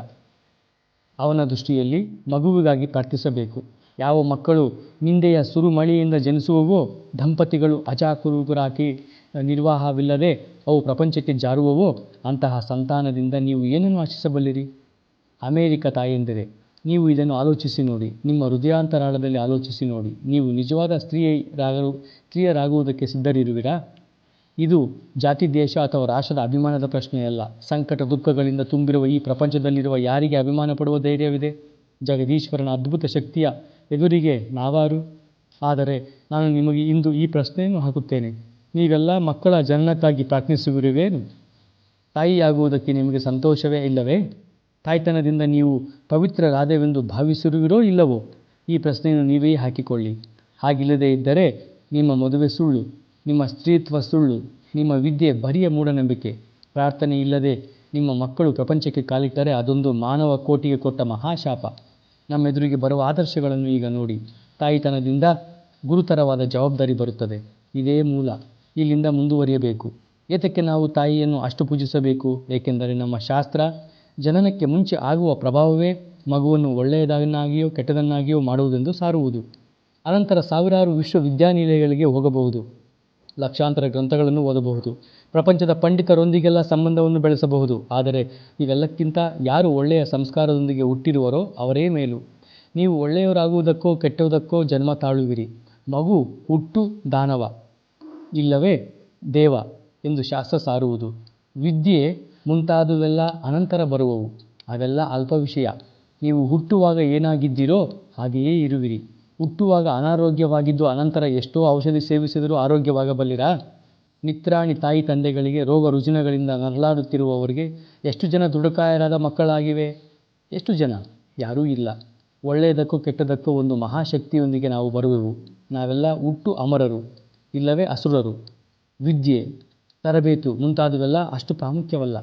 ಅವನ ದೃಷ್ಟಿಯಲ್ಲಿ ಮಗುವಿಗಾಗಿ ಪ್ರಾರ್ಥಿಸಬೇಕು. ಯಾವ ಮಕ್ಕಳು ನಿಂದೆಯ ಸುರುಮಳೆಯಿಂದ ಜನಿಸುವವೋ ದಂಪತಿಗಳು ಅಜಾಗರೂಕರಾಗಿ ನಿರ್ವಾಹವಿಲ್ಲದೆ ಅವು ಪ್ರಪಂಚಕ್ಕೆ ಜಾರುವವೋ ಅಂತಹ ಸಂತಾನದಿಂದ ನೀವು ಏನನ್ನು ಆಶಿಸಬಲ್ಲಿರಿ? ಅಮೇರಿಕ ತಾಯಿಯೆಂದರೆ ನೀವು ಇದನ್ನು ಆಲೋಚಿಸಿ ನೋಡಿ, ನಿಮ್ಮ ಹೃದಯಾಂತರಾಳದಲ್ಲಿ ಆಲೋಚಿಸಿ ನೋಡಿ, ನೀವು ನಿಜವಾದ ಸ್ತ್ರೀಯರಾಗಲು, ಸ್ತ್ರೀಯರಾಗುವುದಕ್ಕೆ ಸಿದ್ಧರಿರುವಿರಾ? ಇದು ಜಾತಿ ದೇಶ ಅಥವಾ ರಾಷ್ಟ್ರದ ಅಭಿಮಾನದ ಪ್ರಶ್ನೆಯಲ್ಲ. ಸಂಕಟ ದುಃಖಗಳಿಂದ ತುಂಬಿರುವ ಈ ಪ್ರಪಂಚದಲ್ಲಿರುವ ಯಾರಿಗೆ ಅಭಿಮಾನ ಪಡುವ ಧೈರ್ಯವಿದೆ? ಜಗದೀಶ್ವರನ ಅದ್ಭುತ ಶಕ್ತಿಯ ಎದುರಿಗೆ ನಾವಾರು. ಆದರೆ ನಾನು ನಿಮಗೆ ಇಂದು ಈ ಪ್ರಶ್ನೆಯನ್ನು ಹಾಕುತ್ತೇನೆ. ನೀವೆಲ್ಲ ಮಕ್ಕಳ ಜನನಕ್ಕಾಗಿ ಪ್ರಾರ್ಥಿಸುವಿರುವೇನು? ತಾಯಿಯಾಗುವುದಕ್ಕೆ ನಿಮಗೆ ಸಂತೋಷವೇ ಇಲ್ಲವೇ? ತಾಯ್ತನದಿಂದ ನೀವು ಪವಿತ್ರರಾದೆವೆಂದು ಭಾವಿಸಿರುವಿರೋ ಇಲ್ಲವೋ? ಈ ಪ್ರಶ್ನೆಯನ್ನು ನೀವೇ ಹಾಕಿಕೊಳ್ಳಿ. ಹಾಗಿಲ್ಲದೇ ಇದ್ದರೆ ನಿಮ್ಮ ಮದುವೆ ಸುಳ್ಳು, ನಿಮ್ಮ ಸ್ತ್ರೀತ್ವ ಸುಳ್ಳು, ನಿಮ್ಮ ವಿದ್ಯೆ ಬರಿಯ ಮೂಢನಂಬಿಕೆ. ಪ್ರಾರ್ಥನೆ ಇಲ್ಲದೆ ನಿಮ್ಮ ಮಕ್ಕಳು ಪ್ರಪಂಚಕ್ಕೆ ಕಾಲಿಟ್ಟರೆ ಅದೊಂದು ಮಾನವ ಕೋಟಿಗೆ ಕೊಟ್ಟ ಮಹಾಶಾಪ. ನಮ್ಮೆದುರಿಗೆ ಬರುವ ಆದರ್ಶಗಳನ್ನು ಈಗ ನೋಡಿ. ತಾಯಿತನದಿಂದ ಗುರುತರವಾದ ಜವಾಬ್ದಾರಿ ಬರುತ್ತದೆ. ಇದೇ ಮೂಲ. ಇಲ್ಲಿಂದ ಮುಂದುವರಿಯಬೇಕು. ಏತಕ್ಕೆ ನಾವು ತಾಯಿಯನ್ನು ಅಷ್ಟು ಪೂಜಿಸಬೇಕು? ಏಕೆಂದರೆ ನಮ್ಮ ಶಾಸ್ತ್ರ ಜನನಕ್ಕೆ ಮುಂಚೆ ಆಗುವ ಪ್ರಭಾವವೇ ಮಗುವನ್ನು ಒಳ್ಳೆಯದನ್ನಾಗಿಯೋ ಕೆಟ್ಟದನ್ನಾಗಿಯೋ ಮಾಡುವುದೆಂದು ಸಾರುವುದು. ಅನಂತರ ಸಾವಿರಾರು ವಿಶ್ವವಿದ್ಯಾನಿಲಯಗಳಿಗೆ ಹೋಗಬಹುದು. ಲಕ್ಷಾಂತರ ಗ್ರಂಥಗಳನ್ನು ಓದಬಹುದು. ಪ್ರಪಂಚದ ಪಂಡಿತರೊಂದಿಗೆಲ್ಲ ಸಂಬಂಧವನ್ನು ಬೆಳೆಸಬಹುದು. ಆದರೆ ಇವೆಲ್ಲಕ್ಕಿಂತ ಯಾರು ಒಳ್ಳೆಯ ಸಂಸ್ಕಾರದೊಂದಿಗೆ ಹುಟ್ಟಿರುವರೋ ಅವರೇ ಮೇಲು. ನೀವು ಒಳ್ಳೆಯವರಾಗುವುದಕ್ಕೋ ಕೆಟ್ಟುವುದಕ್ಕೋ ಜನ್ಮ ತಾಳುವಿರಿ. ಮಗು ಹುಟ್ಟು ದಾನವ. ಇಲ್ಲವೇ ದೇವ ಎಂದು ಶಾಸ್ತ್ರ ಸಾರುವುದು. ವಿದ್ಯೆ ಮುಂತಾದವೆಲ್ಲ ಅನಂತರ ಬರುವವು. ಅವೆಲ್ಲ ಅಲ್ಪ ವಿಷಯ ನೀವು ಹುಟ್ಟುವಾಗ ಏನಾಗಿದ್ದೀರೋ ಹಾಗೆಯೇ ಇರುವಿರಿ. ಹುಟ್ಟುವಾಗ ಅನಾರೋಗ್ಯವಾಗಿದ್ದು ಅನಂತರ ಎಷ್ಟೋ ಔಷಧಿ ಸೇವಿಸಿದರೂ ಆರೋಗ್ಯವಾಗಬಲ್ಲಿರಾ? ನಿತ್ರಾಣಿ ತಾಯಿ ತಂದೆಗಳಿಗೆ ರೋಗ ರುಜಿನಗಳಿಂದ ನರಳಾಡುತ್ತಿರುವವರಿಗೆ ಎಷ್ಟು ಜನ ದುಡುಕಾಯರಾದ ಮಕ್ಕಳಾಗಿವೆ? ಎಷ್ಟು ಜನ? ಯಾರೂ ಇಲ್ಲ. ಒಳ್ಳೆಯದಕ್ಕೂ ಕೆಟ್ಟದಕ್ಕೂ ಒಂದು ಮಹಾಶಕ್ತಿಯೊಂದಿಗೆ ನಾವು ಬರುವೆವು. ನಾವೆಲ್ಲ ಹುಟ್ಟು ಅಮರರು, ಇಲ್ಲವೇ ಅಸುರರು. ವಿದ್ಯೆ, ತರಬೇತು ಮುಂತಾದವೆಲ್ಲ ಅಷ್ಟು ಪ್ರಾಮುಖ್ಯವಲ್ಲ.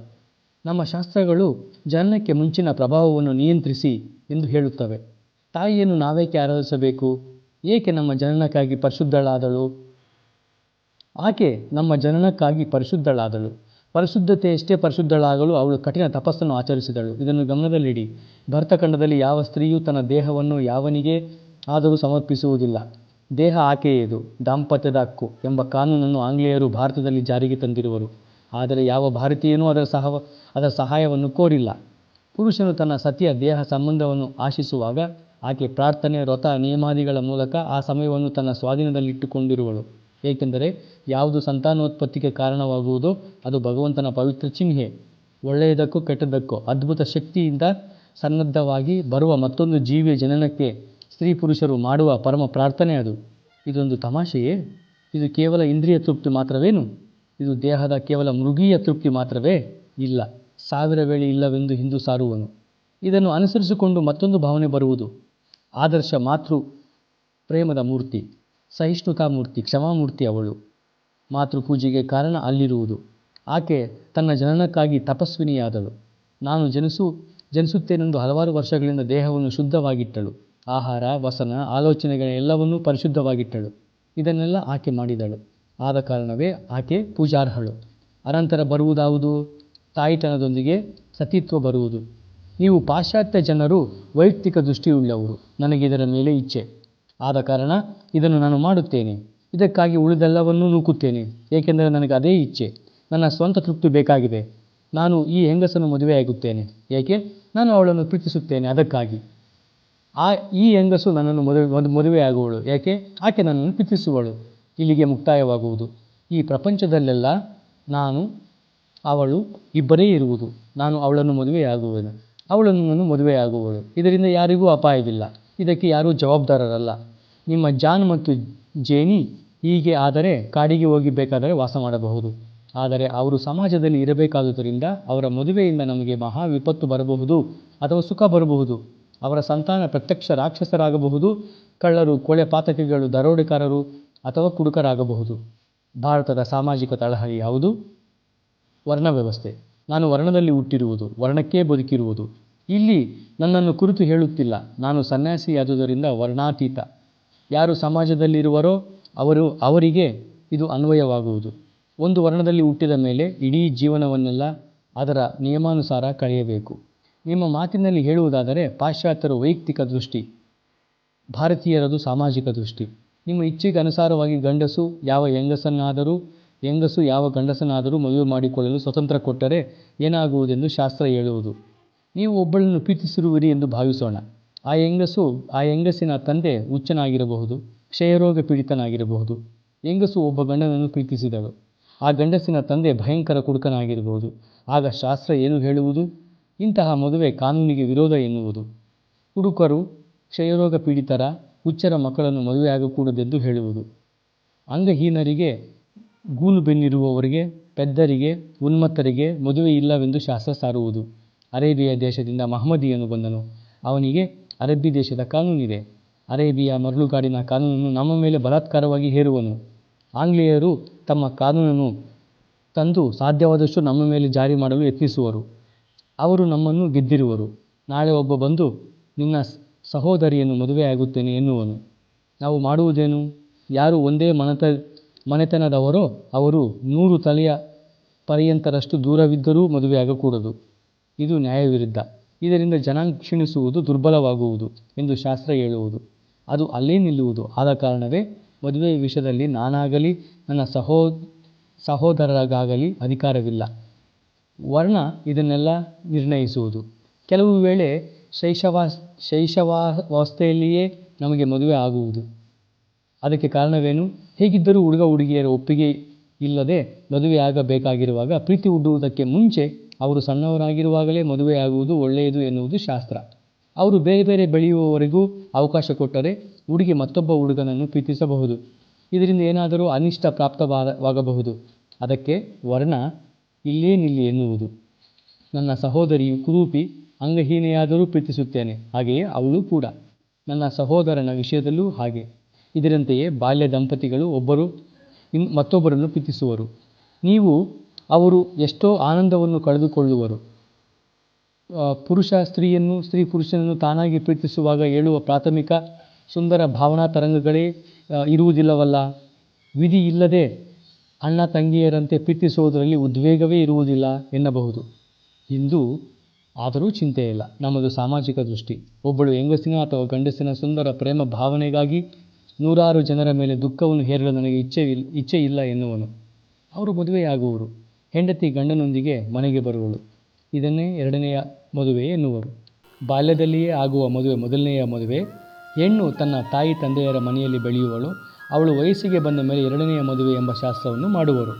ನಮ್ಮ ಶಾಸ್ತ್ರಗಳು ಜನಕ್ಕೆ ಮುಂಚಿನ ಪ್ರಭಾವವನ್ನು ನಿಯಂತ್ರಿಸಿ ಎಂದು ಹೇಳುತ್ತವೆ. ತಾಯಿಯನ್ನು ನಾವೇಕೆ ಆರಾಧಿಸಬೇಕು. ಏಕೆ ನಮ್ಮ ಜನನಕ್ಕಾಗಿ ಪರಿಶುದ್ಧಳಾದಳು? ಆಕೆ ನಮ್ಮ ಜನನಕ್ಕಾಗಿ ಪರಿಶುದ್ಧಳಾದಳು. ಪರಿಶುದ್ಧತೆ ಎಷ್ಟೇ ಪರಿಶುದ್ಧಳಾಗಲು ಅವಳು ಕಠಿಣ ತಪಸ್ಸನ್ನು ಆಚರಿಸಿದಳು. ಇದನ್ನು ಗಮನದಲ್ಲಿಡಿ. ಭರತಖಂಡದಲ್ಲಿ ಯಾವ ಸ್ತ್ರೀಯೂ ತನ್ನ ದೇಹವನ್ನು ಯಾವನಿಗೆ ಆದರೂ ಸಮರ್ಪಿಸುವುದಿಲ್ಲ. ದೇಹ ಆಕೆಯದು, ದಾಂಪತ್ಯದ ಹಕ್ಕು ಎಂಬ ಕಾನೂನನ್ನು ಆಂಗ್ಲೇಯರು ಭಾರತದಲ್ಲಿ ಜಾರಿಗೆ ತಂದಿರುವರು. ಆದರೆ ಯಾವ ಭಾರತೀಯನೂ ಅದರ ಸಹ, ಅದರ ಸಹಾಯವನ್ನು ಕೋರಿಲ್ಲ. ಪುರುಷನು ತನ್ನ ಸತಿಯ ದೇಹ ಸಂಬಂಧವನ್ನು ಆಶಿಸುವಾಗ ಆಕೆ ಪ್ರಾರ್ಥನೆ, ವ್ರತ, ನಿಯಮಾದಿಗಳ ಮೂಲಕ ಆ ಸಮಯವನ್ನು ತನ್ನ ಸ್ವಾಧೀನದಲ್ಲಿಟ್ಟುಕೊಂಡಿರುವಳು. ಏಕೆಂದರೆ ಯಾವುದು ಸಂತಾನೋತ್ಪತ್ತಿಗೆ ಕಾರಣವಾಗುವುದೋ ಅದು ಭಗವಂತನ ಪವಿತ್ರ ಚಿಹ್ನೆ. ಒಳ್ಳೆಯದಕ್ಕೂ ಕೆಟ್ಟದ್ದಕ್ಕೋ ಅದ್ಭುತ ಶಕ್ತಿಯಿಂದ ಸನ್ನದ್ಧವಾಗಿ ಬರುವ ಮತ್ತೊಂದು ಜೀವಿಯ ಜನನಕ್ಕೆ ಸ್ತ್ರೀ ಪುರುಷರು ಮಾಡುವ ಪರಮ ಪ್ರಾರ್ಥನೆ ಅದು. ಇದೊಂದು ತಮಾಷೆಯೇ? ಇದು ಕೇವಲ ಇಂದ್ರಿಯ ತೃಪ್ತಿ ಮಾತ್ರವೇನು? ಇದು ದೇಹದ ಕೇವಲ ಮೃಗೀಯ ತೃಪ್ತಿ ಮಾತ್ರವೇ? ಇಲ್ಲ. ಸಾವಿರ ವೇಳೆ ಇಲ್ಲವೆಂದು ಹಿಂದೂ ಸಾರುವನು. ಇದನ್ನು ಅನುಸರಿಸಿಕೊಂಡು ಮತ್ತೊಂದು ಭಾವನೆ ಬರುವುದು. ಆದರ್ಶ ಮಾತೃ ಪ್ರೇಮದ ಮೂರ್ತಿ, ಸಹಿಷ್ಣುತಾ ಮೂರ್ತಿ, ಕ್ಷಮಾಮೂರ್ತಿ ಅವಳು. ಮಾತೃ ಪೂಜೆಗೆ ಕಾರಣ ಅಲ್ಲಿರುವುದು. ಆಕೆ ತನ್ನ ಜನನಕ್ಕಾಗಿ ತಪಸ್ವಿನಿಯಾದಳು. ನಾನು ಜನಿಸು, ಜನಿಸುತ್ತೇನೆಂದು ಹಲವಾರು ವರ್ಷಗಳಿಂದ ದೇಹವನ್ನು ಶುದ್ಧವಾಗಿಟ್ಟಳು. ಆಹಾರ, ವಸನ, ಆಲೋಚನೆಗಳ ಎಲ್ಲವನ್ನೂ ಪರಿಶುದ್ಧವಾಗಿಟ್ಟಳು. ಇದನ್ನೆಲ್ಲ ಆಕೆ ಮಾಡಿದಳು. ಆದ ಕಾರಣವೇ ಆಕೆ ಪೂಜಾರ್ಹಳು. ಅನಂತರ ಬರುವುದಾವುದು? ತಾಯಿತನದೊಂದಿಗೆ ಸತಿತ್ವ ಬರುವುದು. ನೀವು ಪಾಶ್ಚಾತ್ಯ ಜನರು, ವೈಯಕ್ತಿಕ ದೃಷ್ಟಿಯುಳ್ಳವರು. ನನಗೆ ಇದರ ಮೇಲೆ ಇಚ್ಛೆ. ಆದ ಕಾರಣ ಇದನ್ನು ನಾನು ಮಾಡುತ್ತೇನೆ. ಇದಕ್ಕಾಗಿ ಉಳಿದೆಲ್ಲವನ್ನೂ ನೂಕುತ್ತೇನೆ. ಏಕೆಂದರೆ ನನಗೆ ಅದೇ ಇಚ್ಛೆ. ನನ್ನ ಸ್ವಂತ ತೃಪ್ತಿ ಬೇಕಾಗಿದೆ. ನಾನು ಈ ಹೆಂಗಸನ್ನು ಮದುವೆಯಾಗುತ್ತೇನೆ. ಏಕೆ? ನಾನು ಅವಳನ್ನು ಪ್ರೀತಿಸುತ್ತೇನೆ ಅದಕ್ಕಾಗಿ. ಆ, ಈ ಹೆಂಗಸು ನನ್ನನ್ನು ಮದುವೆ, ಮದು, ಮದುವೆಯಾಗುವಳು. ಏಕೆ? ಆಕೆ ನನ್ನನ್ನು ಪ್ರೀತಿಸುವಳು. ಇಲ್ಲಿಗೆ ಮುಕ್ತಾಯವಾಗುವುದು. ಈ ಪ್ರಪಂಚದಲ್ಲೆಲ್ಲ ನಾನು, ಅವಳು ಇಬ್ಬರೇ ಇರುವುದು. ನಾನು ಅವಳನ್ನು ಮದುವೆಯಾಗುವೆನು. ಅವಳನ್ನು ನಾನು ಮದುವೆಯಾಗುವಳು ಇದರಿಂದ ಯಾರಿಗೂ ಅಪಾಯವಿಲ್ಲ. ಇದಕ್ಕೆ ಯಾರೂ ಜವಾಬ್ದಾರರಲ್ಲ. ನಿಮ್ಮ ಜಾನ್ ಮತ್ತು ಜೇನಿ ಹೀಗೆ ಆದರೆ ಕಾಡಿಗೆ ಹೋಗಿ ಬೇಕಾದರೆ ವಾಸ ಮಾಡಬಹುದು. ಆದರೆ ಅವರು ಸಮಾಜದಲ್ಲಿ ಇರಬೇಕಾದುದರಿಂದ ಅವರ ಮದುವೆಯಿಂದ ನಮಗೆ ಮಹಾ ವಿಪತ್ತು ಬರಬಹುದು ಅಥವಾ ಸುಖ ಬರಬಹುದು. ಅವರ ಸಂತಾನ ಪ್ರತ್ಯಕ್ಷ ರಾಕ್ಷಸರಾಗಬಹುದು, ಕಳ್ಳರು, ಕೊಳೆ ಪಾತಕಿಗಳು, ದರೋಡೆಕಾರರು ಅಥವಾ ಕುಡುಕರಾಗಬಹುದು. ಭಾರತದ ಸಾಮಾಜಿಕ ತಳಹದಿ ಯಾವುದು? ವರ್ಣ ವ್ಯವಸ್ಥೆ ನಾನು ವರ್ಣದಲ್ಲಿ ಹುಟ್ಟಿರುವುದು, ವರ್ಣಕ್ಕೇ ಬದುಕಿರುವುದು. ಇಲ್ಲಿ ನನ್ನನ್ನು ಕುರಿತು ಹೇಳುತ್ತಿಲ್ಲ. ನಾನು ಸನ್ಯಾಸಿಯಾದುದರಿಂದ ವರ್ಣಾತೀತ. ಯಾರು ಸಮಾಜದಲ್ಲಿರುವರೋ ಅವರು ಅವರಿಗೆ ಇದು ಅನ್ವಯವಾಗುವುದು. ಒಂದು ವರ್ಣದಲ್ಲಿ ಹುಟ್ಟಿದ ಮೇಲೆ ಇಡೀ ಜೀವನವನ್ನೆಲ್ಲ ಅದರ ನಿಯಮಾನುಸಾರ ಕಳೆಯಬೇಕು. ನಿಮ್ಮ ಮಾತಿನಲ್ಲಿ ಹೇಳುವುದಾದರೆ ಪಾಶ್ಚಾತ್ಯರ ವೈಯಕ್ತಿಕ ದೃಷ್ಟಿ, ಭಾರತೀಯರದು ಸಾಮಾಜಿಕ ದೃಷ್ಟಿ. ನಿಮ್ಮ ಇಚ್ಛೆಗೆ ಅನುಸಾರವಾಗಿ ಗಂಡಸು ಯಾವ ಹೆಂಗಸನ್ನಾದರೂ, ಹೆಂಗಸು ಯಾವ ಗಂಡಸನಾದರೂ ಮದುವೆ ಮಾಡಿಕೊಳ್ಳಲು ಸ್ವತಂತ್ರ ಕೊಟ್ಟರೆ ಏನಾಗುವುದೆಂದು ಶಾಸ್ತ್ರ ಹೇಳುವುದು. ನೀವು ಒಬ್ಬಳನ್ನು ಪ್ರೀತಿಸಿರುವಿರಿ ಎಂದು ಭಾವಿಸೋಣ. ಆ ಹೆಂಗಸು, ಆ ಹೆಂಗಸಿನ ತಂದೆ ಹುಚ್ಚನಾಗಿರಬಹುದು, ಕ್ಷಯರೋಗ ಪೀಡಿತನಾಗಿರಬಹುದು. ಹೆಂಗಸು ಒಬ್ಬ ಗಂಡನನ್ನು ಪ್ರೀತಿಸಿದಳು. ಆ ಗಂಡಸಿನ ತಂದೆ ಭಯಂಕರ ಕುಡುಕನಾಗಿರಬಹುದು. ಆಗ ಶಾಸ್ತ್ರ ಏನು ಹೇಳುವುದು? ಇಂತಹ ಮದುವೆ ಕಾನೂನಿಗೆ ವಿರೋಧ ಎನ್ನುವುದು. ಕುಡುಕರು ಕ್ಷಯರೋಗ ಪೀಡಿತರ, ಹುಚ್ಚರ ಮಕ್ಕಳನ್ನು ಮದುವೆಯಾಗಕೂಡದೆಂದು ಹೇಳುವುದು. ಅಂಗಹೀನರಿಗೆ ಗೂನು ಬೆನ್ನಿರುವವರಿಗೆ, ಪೆದ್ದರಿಗೆ, ಉನ್ಮತ್ತರಿಗೆ ಮದುವೆ ಇಲ್ಲವೆಂದು ಶಾಸ್ತ್ರ ಸಾರುವುದು. ಅರೇಬಿಯಾ ದೇಶದಿಂದ ಮಹಮ್ಮದಿಯನ್ನು ಬಂದನು. ಅವನಿಗೆ, ಅರಬ್ಬಿ ದೇಶದ ಕಾನೂನಿದೆ. ಅರೇಬಿಯಾ ಮರಳುಗಾಡಿನ ಕಾನೂನನ್ನು ನಮ್ಮ ಮೇಲೆ ಬಲಾತ್ಕಾರವಾಗಿ ಹೇರುವನು. ಆಂಗ್ಲೇಯರು ತಮ್ಮ ಕಾನೂನನ್ನು ತಂದು ಸಾಧ್ಯವಾದಷ್ಟು ನಮ್ಮ ಮೇಲೆ ಜಾರಿ ಮಾಡಲು ಯತ್ನಿಸುವರು. ಅವರು ನಮ್ಮನ್ನು ಗೆದ್ದಿರುವರು. ನಾಳೆ ಒಬ್ಬ ಬಂದು ನಿನ್ನ ಸಹೋದರಿಯನ್ನು ಮದುವೆಯಾಗುತ್ತೇನೆ ಎನ್ನುವನು. ನಾವು ಮಾಡುವುದೇನು? ಯಾರು ಒಂದೇ ಮನತ, ಮನೆತನದವರೋ ಅವರು ನೂರು ತಲೆಯ ಪರ್ಯಂತರಷ್ಟು ದೂರವಿದ್ದರೂ ಮದುವೆಯಾಗಕೂಡದು. ಇದು ನ್ಯಾಯವಿರುದ್ಧ. ಇದರಿಂದ ಜನಾಂಗ ಕ್ಷೀಣಿಸುವುದು ದುರ್ಬಲವಾಗುವುದು ಎಂದು ಶಾಸ್ತ್ರ ಹೇಳುವುದು. ಅದು ಅಲ್ಲೇ ನಿಲ್ಲುವುದು. ಆದ ಕಾರಣವೇ ಮದುವೆ ವಿಷಯದಲ್ಲಿ ನಾನಾಗಲಿ, ನನ್ನ ಸಹೋ, ಸಹೋದರರಿಗಾಗಲಿ ಅಧಿಕಾರವಿಲ್ಲ. ವರ್ಣ ಇದನ್ನೆಲ್ಲ ನಿರ್ಣಯಿಸುವುದು. ಕೆಲವು ವೇಳೆ ಶೈಶವ, ಶೈಶವಾವಸ್ಥೆಯಲ್ಲಿಯೇ ನಮಗೆ ಮದುವೆ ಆಗುವುದು. ಅದಕ್ಕೆ ಕಾರಣವೇನು? ಹೇಗಿದ್ದರೂ ಹುಡುಗ ಹುಡುಗಿಯರ ಒಪ್ಪಿಗೆ ಇಲ್ಲದೆ ಮದುವೆಯಾಗಬೇಕಾಗಿರುವಾಗ ಪ್ರೀತಿ ಹುಟ್ಟುವುದಕ್ಕೆ ಮುಂಚೆ ಅವರು ಸಣ್ಣವರಾಗಿರುವಾಗಲೇ ಮದುವೆಯಾಗುವುದು ಒಳ್ಳೆಯದು ಎನ್ನುವುದು ಶಾಸ್ತ್ರ. ಅವರು ಬೇರೆ ಬೇರೆ ಬೆಳೆಯುವವರೆಗೂ ಅವಕಾಶ ಕೊಟ್ಟರೆ ಹುಡುಗಿ ಮತ್ತೊಬ್ಬ ಹುಡುಗನನ್ನು ಪ್ರೀತಿಸಬಹುದು. ಇದರಿಂದ ಏನಾದರೂ ಅನಿಷ್ಟ ಪ್ರಾಪ್ತವಾಗಬಹುದು. ಅದಕ್ಕೆ ವರ್ಣ ಇಲ್ಲೇ ನಿಲ್ಲಿ ಎನ್ನುವುದು. ನನ್ನ ಸಹೋದರಿಯು ಕುರೂಪಿ ಅಂಗಹೀನೆಯಾದರೂ ಪ್ರೀತಿಸುತ್ತೇನೆ. ಹಾಗೆಯೇ ಅವಳು ಕೂಡ. ನನ್ನ ಸಹೋದರನ ವಿಷಯದಲ್ಲೂ ಹಾಗೆ. ಇದರಂತೆಯೇ ಬಾಲ್ಯ ದಂಪತಿಗಳು ಒಬ್ಬರು ಇನ್ ಮತ್ತೊಬ್ಬರನ್ನು ಪ್ರೀತಿಸುವರು. ನೀವು ಅವರು ಎಷ್ಟೋ ಆನಂದವನ್ನು ಕಳೆದುಕೊಳ್ಳುವರು. ಪುರುಷ ಸ್ತ್ರೀಯನ್ನು, ಸ್ತ್ರೀ ಪುರುಷನನ್ನು ತಾನಾಗಿ ಪ್ರೀತಿಸುವಾಗ ಏಳುವ ಪ್ರಾಥಮಿಕ ಸುಂದರ ಭಾವನಾ ತರಂಗಗಳೇ ಇರುವುದಿಲ್ಲವಲ್ಲ. ವಿಧಿ ಇಲ್ಲದೆ ಅಣ್ಣ ತಂಗಿಯರಂತೆ ಪ್ರೀತಿಸುವುದರಲ್ಲಿ ಉದ್ವೇಗವೇ ಇರುವುದಿಲ್ಲ ಎನ್ನಬಹುದು. ಇಂದು ಆದರೂ ಚಿಂತೆಯಿಲ್ಲ ನಮ್ಮದು ಸಾಮಾಜಿಕ ದೃಷ್ಟಿ. ಒಬ್ಬಳು ಹೆಂಗಸಿನ ಅಥವಾ ಗಂಡಸಿನ ಸುಂದರ ಪ್ರೇಮ ಭಾವನೆಗಾಗಿ ನೂರಾರು ಜನರ ಮೇಲೆ ದುಃಖವನ್ನು ಹೇರಲು ನನಗೆ ಇಚ್ಛೆ ಇಚ್ಛೆ ಇಲ್ಲ ಎನ್ನುವನು. ಅವರು ಮದುವೆಯಾಗುವರು. ಹೆಂಡತಿ ಗಂಡನೊಂದಿಗೆ ಮನೆಗೆ ಬರುವಳು. ಇದನ್ನೇ ಎರಡನೆಯ ಮದುವೆ ಎನ್ನುವರು. ಬಾಲ್ಯದಲ್ಲಿಯೇ ಆಗುವ ಮದುವೆ ಮೊದಲನೆಯ ಮದುವೆ. ಹೆಣ್ಣು ತನ್ನ ತಾಯಿ ತಂದೆಯರ ಮನೆಯಲ್ಲಿ ಬೆಳೆಯುವಳು. ಅವಳು ವಯಸ್ಸಿಗೆ ಬಂದ ಮೇಲೆ ಎರಡನೆಯ ಮದುವೆ ಎಂಬ ಶಾಸ್ತ್ರವನ್ನು ಮಾಡುವರು.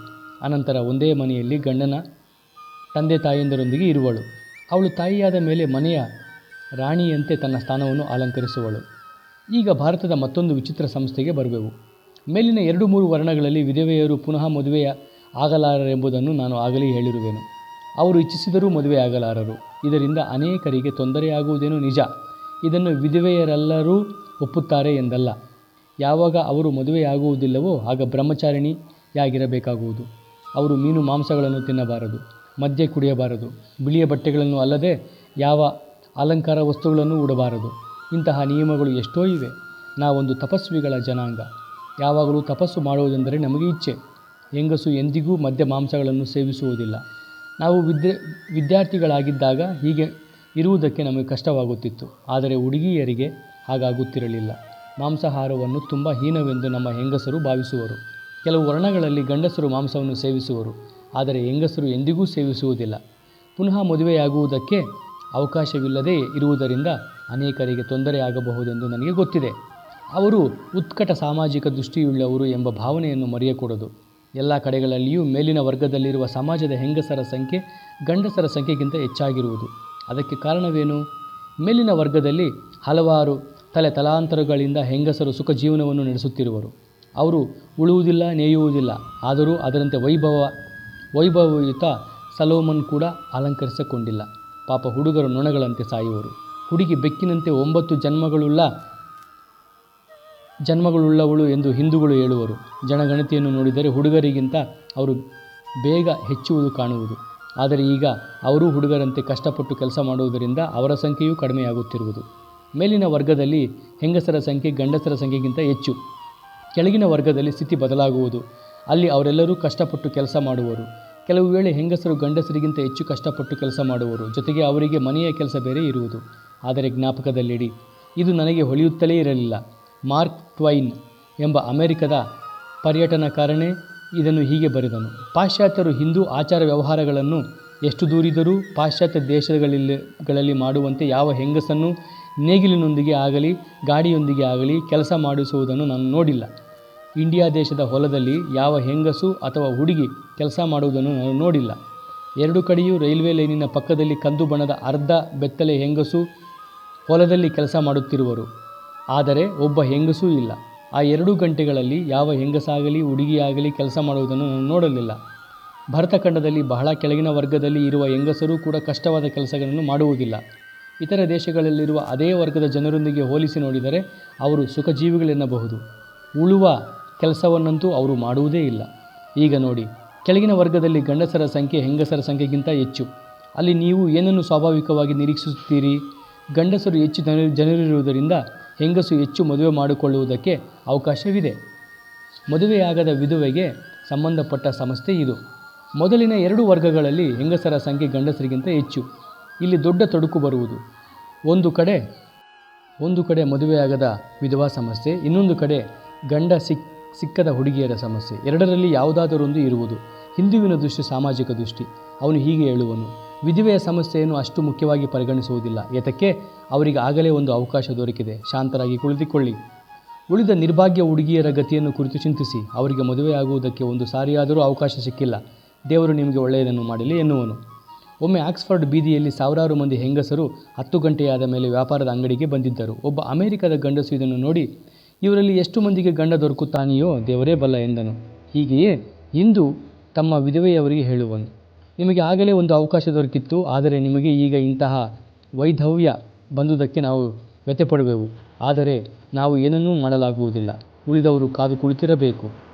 ಅನಂತರ ಒಂದೇ ಮನೆಯಲ್ಲಿ ಗಂಡನ ತಂದೆ ತಾಯಿಯಂದರೊಂದಿಗೆ ಇರುವಳು. ಅವಳು ತಾಯಿಯಾದ ಮೇಲೆ ಮನೆಯ ರಾಣಿಯಂತೆ ತನ್ನ ಸ್ಥಾನವನ್ನು ಅಲಂಕರಿಸುವಳು. ಈಗ ಭಾರತದ ಮತ್ತೊಂದು ವಿಚಿತ್ರ ಸಂಸ್ಥೆಗೆ ಬರಬೇಕು ಮೇಲಿನ ಎರಡು ಮೂರು ವರ್ಣಗಳಲ್ಲಿ ವಿಧವೆಯರು ಪುನಃ ಮದುವೆಯ ಆಗಲಾರರೆಂಬುದನ್ನು ನಾನು ಆಗಲೇ ಹೇಳಿರುವೆನು. ಅವರು ಇಚ್ಛಿಸಿದರೂ ಮದುವೆಯಾಗಲಾರರು ಇದರಿಂದ ಅನೇಕರಿಗೆ ತೊಂದರೆಯಾಗುವುದೇನೋ ನಿಜ. ಇದನ್ನು ವಿಧವೆಯರೆಲ್ಲರೂ ಒಪ್ಪುತ್ತಾರೆ ಎಂದಲ್ಲ. ಯಾವಾಗ ಅವರು ಮದುವೆಯಾಗುವುದಿಲ್ಲವೋ ಆಗ ಬ್ರಹ್ಮಚಾರಿಣಿಯಾಗಿರಬೇಕಾಗುವುದು. ಅವರು ಮೀನು ಮಾಂಸಗಳನ್ನು ತಿನ್ನಬಾರದು, ಮದ್ಯ ಕುಡಿಯಬಾರದು, ಬಿಳಿಯ ಬಟ್ಟೆಗಳನ್ನು ಅಲ್ಲದೆ ಯಾವ ಅಲಂಕಾರ ವಸ್ತುಗಳನ್ನು ಉಡಬಾರದು. ಇಂತಹ ನಿಯಮಗಳು ಎಷ್ಟೋ ಇವೆ. ನಾವೊಂದು ತಪಸ್ವಿಗಳ ಜನಾಂಗ. ಯಾವಾಗಲೂ ತಪಸ್ಸು ಮಾಡುವುದೆಂದರೆ ನಮಗೆ ಇಚ್ಛೆ. ಹೆಂಗಸು ಎಂದಿಗೂ ಮದ್ಯ ಮಾಂಸಗಳನ್ನು ಸೇವಿಸುವುದಿಲ್ಲ. ನಾವು ವಿದ್ಯೆ, ವಿದ್ಯಾರ್ಥಿಗಳಾಗಿದ್ದಾಗ ಹೀಗೆ ಇರುವುದಕ್ಕೆ ನಮಗೆ ಕಷ್ಟವಾಗುತ್ತಿತ್ತು. ಆದರೆ ಹುಡುಗಿಯರಿಗೆ ಹಾಗಾಗುತ್ತಿರಲಿಲ್ಲ. ಮಾಂಸಾಹಾರವನ್ನು ತುಂಬ ಹೀನವೆಂದು ನಮ್ಮ ಹೆಂಗಸರು ಭಾವಿಸುವರು. ಕೆಲವು ವರ್ಣಗಳಲ್ಲಿ ಗಂಡಸರು ಮಾಂಸವನ್ನು ಸೇವಿಸುವರು. ಆದರೆ ಹೆಂಗಸರು ಎಂದಿಗೂ ಸೇವಿಸುವುದಿಲ್ಲ. ಪುನಃ ಮದುವೆಯಾಗುವುದಕ್ಕೆ ಅವಕಾಶವಿಲ್ಲದೆ ಇರುವುದರಿಂದ ಅನೇಕರಿಗೆ ತೊಂದರೆಯಾಗಬಹುದೆಂದು ನನಗೆ ಗೊತ್ತಿದೆ. ಅವರು ಉತ್ಕಟ ಸಾಮಾಜಿಕ ದೃಷ್ಟಿಯುಳ್ಳವರು ಎಂಬ ಭಾವನೆಯನ್ನು ಮರೆಯಕೂಡದು. ಎಲ್ಲ ಕಡೆಗಳಲ್ಲಿಯೂ ಮೇಲಿನ ವರ್ಗದಲ್ಲಿರುವ ಸಮಾಜದ ಹೆಂಗಸರ ಸಂಖ್ಯೆ ಗಂಡಸರ ಸಂಖ್ಯೆಗಿಂತ ಹೆಚ್ಚಾಗಿರುವುದು. ಅದಕ್ಕೆ ಕಾರಣವೇನು? ಮೇಲಿನ ವರ್ಗದಲ್ಲಿ ಹಲವಾರು ತಲೆ ತಲಾಂತರಗಳಿಂದ ಹೆಂಗಸರು ಸುಖ ಜೀವನವನ್ನು ನಡೆಸುತ್ತಿರುವರು. ಅವರು ಉಳುವುದಿಲ್ಲ, ನೇಯುವುದಿಲ್ಲ. ಆದರೂ ಅದರಂತೆ ವೈಭವ, ವೈಭವಯುತ ಸಲೋಮನ್ ಕೂಡ ಅಲಂಕರಿಸಿಕೊಂಡಿಲ್ಲ. ಪಾಪ ಹುಡುಗರು ನೊಣಗಳಂತೆ ಸಾಯುವರು. ಹುಡುಗಿ ಬೆಕ್ಕಿನಂತೆ ಒಂಬತ್ತು ಜನ್ಮಗಳುಳ್ಳ ಜನ್ಮಗಳುಳ್ಳವಳು ಎಂದು ಹಿಂದೂಗಳು ಹೇಳುವರು. ಜನಗಣತಿಯನ್ನು ನೋಡಿದರೆ ಹುಡುಗರಿಗಿಂತ ಅವರು ಬೇಗ ಹೆಚ್ಚುವುದು ಕಾಣುವುದು. ಆದರೆ ಈಗ ಅವರೂ ಹುಡುಗರಂತೆ ಕಷ್ಟಪಟ್ಟು ಕೆಲಸ ಮಾಡುವುದರಿಂದ ಅವರ ಸಂಖ್ಯೆಯೂ ಕಡಿಮೆಯಾಗುತ್ತಿರುವುದು. ಮೇಲಿನ ವರ್ಗದಲ್ಲಿ ಹೆಂಗಸರ ಸಂಖ್ಯೆ ಗಂಡಸರ ಸಂಖ್ಯೆಗಿಂತ ಹೆಚ್ಚು. ಕೆಳಗಿನ ವರ್ಗದಲ್ಲಿ ಸ್ಥಿತಿ ಬದಲಾಗುವುದು. ಅಲ್ಲಿ ಅವರೆಲ್ಲರೂ ಕಷ್ಟಪಟ್ಟು ಕೆಲಸ ಮಾಡುವರು. ಕೆಲವು ವೇಳೆ ಹೆಂಗಸರು ಗಂಡಸರಿಗಿಂತ ಹೆಚ್ಚು ಕಷ್ಟಪಟ್ಟು ಕೆಲಸ ಮಾಡುವರು. ಜೊತೆಗೆ ಅವರಿಗೆ ಮನೆಯ ಕೆಲಸ ಬೇರೆ ಇರುವುದು. ಆದರೆ ಜ್ಞಾಪಕದಲ್ಲಿಡಿ, ಇದು ನನಗೆ ಹೊಳೆಯುತ್ತಲೇ ಇರಲಿಲ್ಲ. ಮಾರ್ಕ್ ಟ್ವೈನ್ ಎಂಬ ಅಮೆರಿಕದ ಪರ್ಯಟನಕಾರನೇ ಇದನ್ನು ಹೀಗೆ ಬರೆದನು. ಪಾಶ್ಚಾತ್ಯರು ಹಿಂದೂ ಆಚಾರ ವ್ಯವಹಾರಗಳನ್ನು ಎಷ್ಟು ದೂರಿದರೂ ಪಾಶ್ಚಾತ್ಯ ದೇಶಗಳಲ್ಲಿ ಗಳಲ್ಲಿ ಮಾಡುವಂತೆ ಯಾವ ಹೆಂಗಸನ್ನು ನೇಗಿಲಿನೊಂದಿಗೆ ಆಗಲಿ, ಗಾಡಿಯೊಂದಿಗೆ ಆಗಲಿ ಕೆಲಸ ಮಾಡಿಸುವುದನ್ನು ನಾನು ನೋಡಿಲ್ಲ. ಇಂಡಿಯಾ ದೇಶದ ಹೊಲದಲ್ಲಿ ಯಾವ ಹೆಂಗಸು ಅಥವಾ ಹುಡುಗಿ ಕೆಲಸ ಮಾಡುವುದನ್ನು ನಾನು ನೋಡಿಲ್ಲ. ಎರಡು ಕಡೆಯೂ ರೈಲ್ವೆ ಲೈನಿನ ಪಕ್ಕದಲ್ಲಿ ಕಂದು ಬಣ್ಣದ ಅರ್ಧ ಬೆತ್ತಲೆ ಹೆಂಗಸು ಹೊಲದಲ್ಲಿ ಕೆಲಸ ಮಾಡುತ್ತಿರುವರು. ಆದರೆ ಒಬ್ಬ ಹೆಂಗಸೂ ಇಲ್ಲ. ಆ ಎರಡು ಗಂಟೆಗಳಲ್ಲಿ ಯಾವ ಹೆಂಗಸಾಗಲಿ, ಹುಡುಗಿಯಾಗಲಿ ಕೆಲಸ ಮಾಡುವುದನ್ನು ನಾನು ನೋಡಲಿಲ್ಲ. ಭರತಖಂಡದಲ್ಲಿ ಬಹಳ ಕೆಳಗಿನ ವರ್ಗದಲ್ಲಿ ಇರುವ ಹೆಂಗಸರೂ ಕೂಡ ಕಷ್ಟವಾದ ಕೆಲಸಗಳನ್ನು ಮಾಡುವುದಿಲ್ಲ. ಇತರ ದೇಶಗಳಲ್ಲಿರುವ ಅದೇ ವರ್ಗದ ಜನರೊಂದಿಗೆ ಹೋಲಿಸಿ ನೋಡಿದರೆ ಅವರು ಸುಖಜೀವಿಗಳೆನ್ನಬಹುದು. ಉಳುವ ಕೆಲಸವನ್ನಂತೂ ಅವರು ಮಾಡುವುದೇ ಇಲ್ಲ. ಈಗ ನೋಡಿ, ಕೆಳಗಿನ ವರ್ಗದಲ್ಲಿ ಗಂಡಸರ ಸಂಖ್ಯೆ ಹೆಂಗಸರ ಸಂಖ್ಯೆಗಿಂತ ಹೆಚ್ಚು. ಅಲ್ಲಿ ನೀವು ಏನನ್ನು ಸ್ವಾಭಾವಿಕವಾಗಿ ನಿರೀಕ್ಷಿಸುತ್ತೀರಿ? ಗಂಡಸರು ಹೆಚ್ಚು ಜನ, ಜನರಿರುವುದರಿಂದ ಹೆಂಗಸು ಹೆಚ್ಚು ಮದುವೆ ಮಾಡಿಕೊಳ್ಳುವುದಕ್ಕೆ ಅವಕಾಶವಿದೆ. ಮದುವೆಯಾಗದ ವಿಧವೆಗೆ ಸಂಬಂಧಪಟ್ಟ ಸಮಸ್ಯೆ ಇದು. ಮೊದಲಿನ ಎರಡು ವರ್ಗಗಳಲ್ಲಿ ಹೆಂಗಸರ ಸಂಖ್ಯೆ ಗಂಡಸರಿಗಿಂತ ಹೆಚ್ಚು. ಇಲ್ಲಿ ದೊಡ್ಡ ತೊಡಕು ಬರುವುದು. ಒಂದು ಕಡೆ ಒಂದು ಕಡೆ ಮದುವೆಯಾಗದ ವಿಧವಾ ಸಮಸ್ಯೆ, ಇನ್ನೊಂದು ಕಡೆ ಗಂಡ ಸಿಕ್, ಸಿಕ್ಕದ ಹುಡುಗಿಯರ ಸಮಸ್ಯೆ. ಎರಡರಲ್ಲಿ ಯಾವುದಾದರೊಂದು ಇರುವುದು. ಹಿಂದುವಿನ ದೃಷ್ಟಿ, ಸಾಮಾಜಿಕ ದೃಷ್ಟಿ. ಅವನು ಹೀಗೆ ಹೇಳುವನು. ವಿಧವೆಯ ಸಮಸ್ಯೆಯನ್ನು ಅಷ್ಟು ಮುಖ್ಯವಾಗಿ ಪರಿಗಣಿಸುವುದಿಲ್ಲ. ಏತಕ್ಕೆ ಅವರಿಗೆ ಆಗಲೇ ಒಂದು ಅವಕಾಶ ದೊರಕಿದೆ. ಶಾಂತರಾಗಿ ಕುಳಿತುಕೊಳ್ಳಿ. ಉಳಿದ ನಿರ್ಭಾಗ್ಯ ಹುಡುಗಿಯರ ಗತಿಯನ್ನು ಕುರಿತು ಚಿಂತಿಸಿ. ಅವರಿಗೆ ಮದುವೆಯಾಗುವುದಕ್ಕೆ ಒಂದು ಸಾರಿಯಾದರೂ ಅವಕಾಶ ಸಿಕ್ಕಿಲ್ಲ. ದೇವರು ನಿಮಗೆ ಒಳ್ಳೆಯದನ್ನು ಮಾಡಲಿ ಎನ್ನುವನು. ಒಮ್ಮೆ ಆಕ್ಸ್ಫರ್ಡ್ ಬೀದಿಯಲ್ಲಿ ಸಾವಿರಾರು ಮಂದಿ ಹೆಂಗಸರು ಹತ್ತು ಗಂಟೆಯಾದ ಮೇಲೆ ವ್ಯಾಪಾರದ ಅಂಗಡಿಗೆ ಬಂದಿದ್ದರು. ಒಬ್ಬ ಅಮೆರಿಕದ ಗಂಡಸು ಇದನ್ನು ನೋಡಿ, ಇವರಲ್ಲಿ ಎಷ್ಟು ಮಂದಿಗೆ ಗಂಡ ದೊರಕುತ್ತಾನೆಯೋ ದೇವರೇ ಬಲ್ಲ ಎಂದನು. ಹೀಗೆಯೇ ಇಂದು ತಮ್ಮ ವಿಧವೆಯವರಿಗೆ ಹೇಳುವನು. ನಿಮಗೆ ಆಗಲೇ ಒಂದು ಅವಕಾಶ ದೊರಕಿತ್ತು, ಆದರೆ ನಿಮಗೆ ಈಗ ಇಂತಹ ವೈಧವ್ಯ ಬಂದುದಕ್ಕೆ ನಾವು ವ್ಯಥೆಪಡುವೆವು ಆದರೆ ನಾವು ಏನನ್ನೂ ಮಾಡಲಾಗುವುದಿಲ್ಲ. ಉಳಿದವರು ಕಾದು ಕುಳಿತಿರಬೇಕು.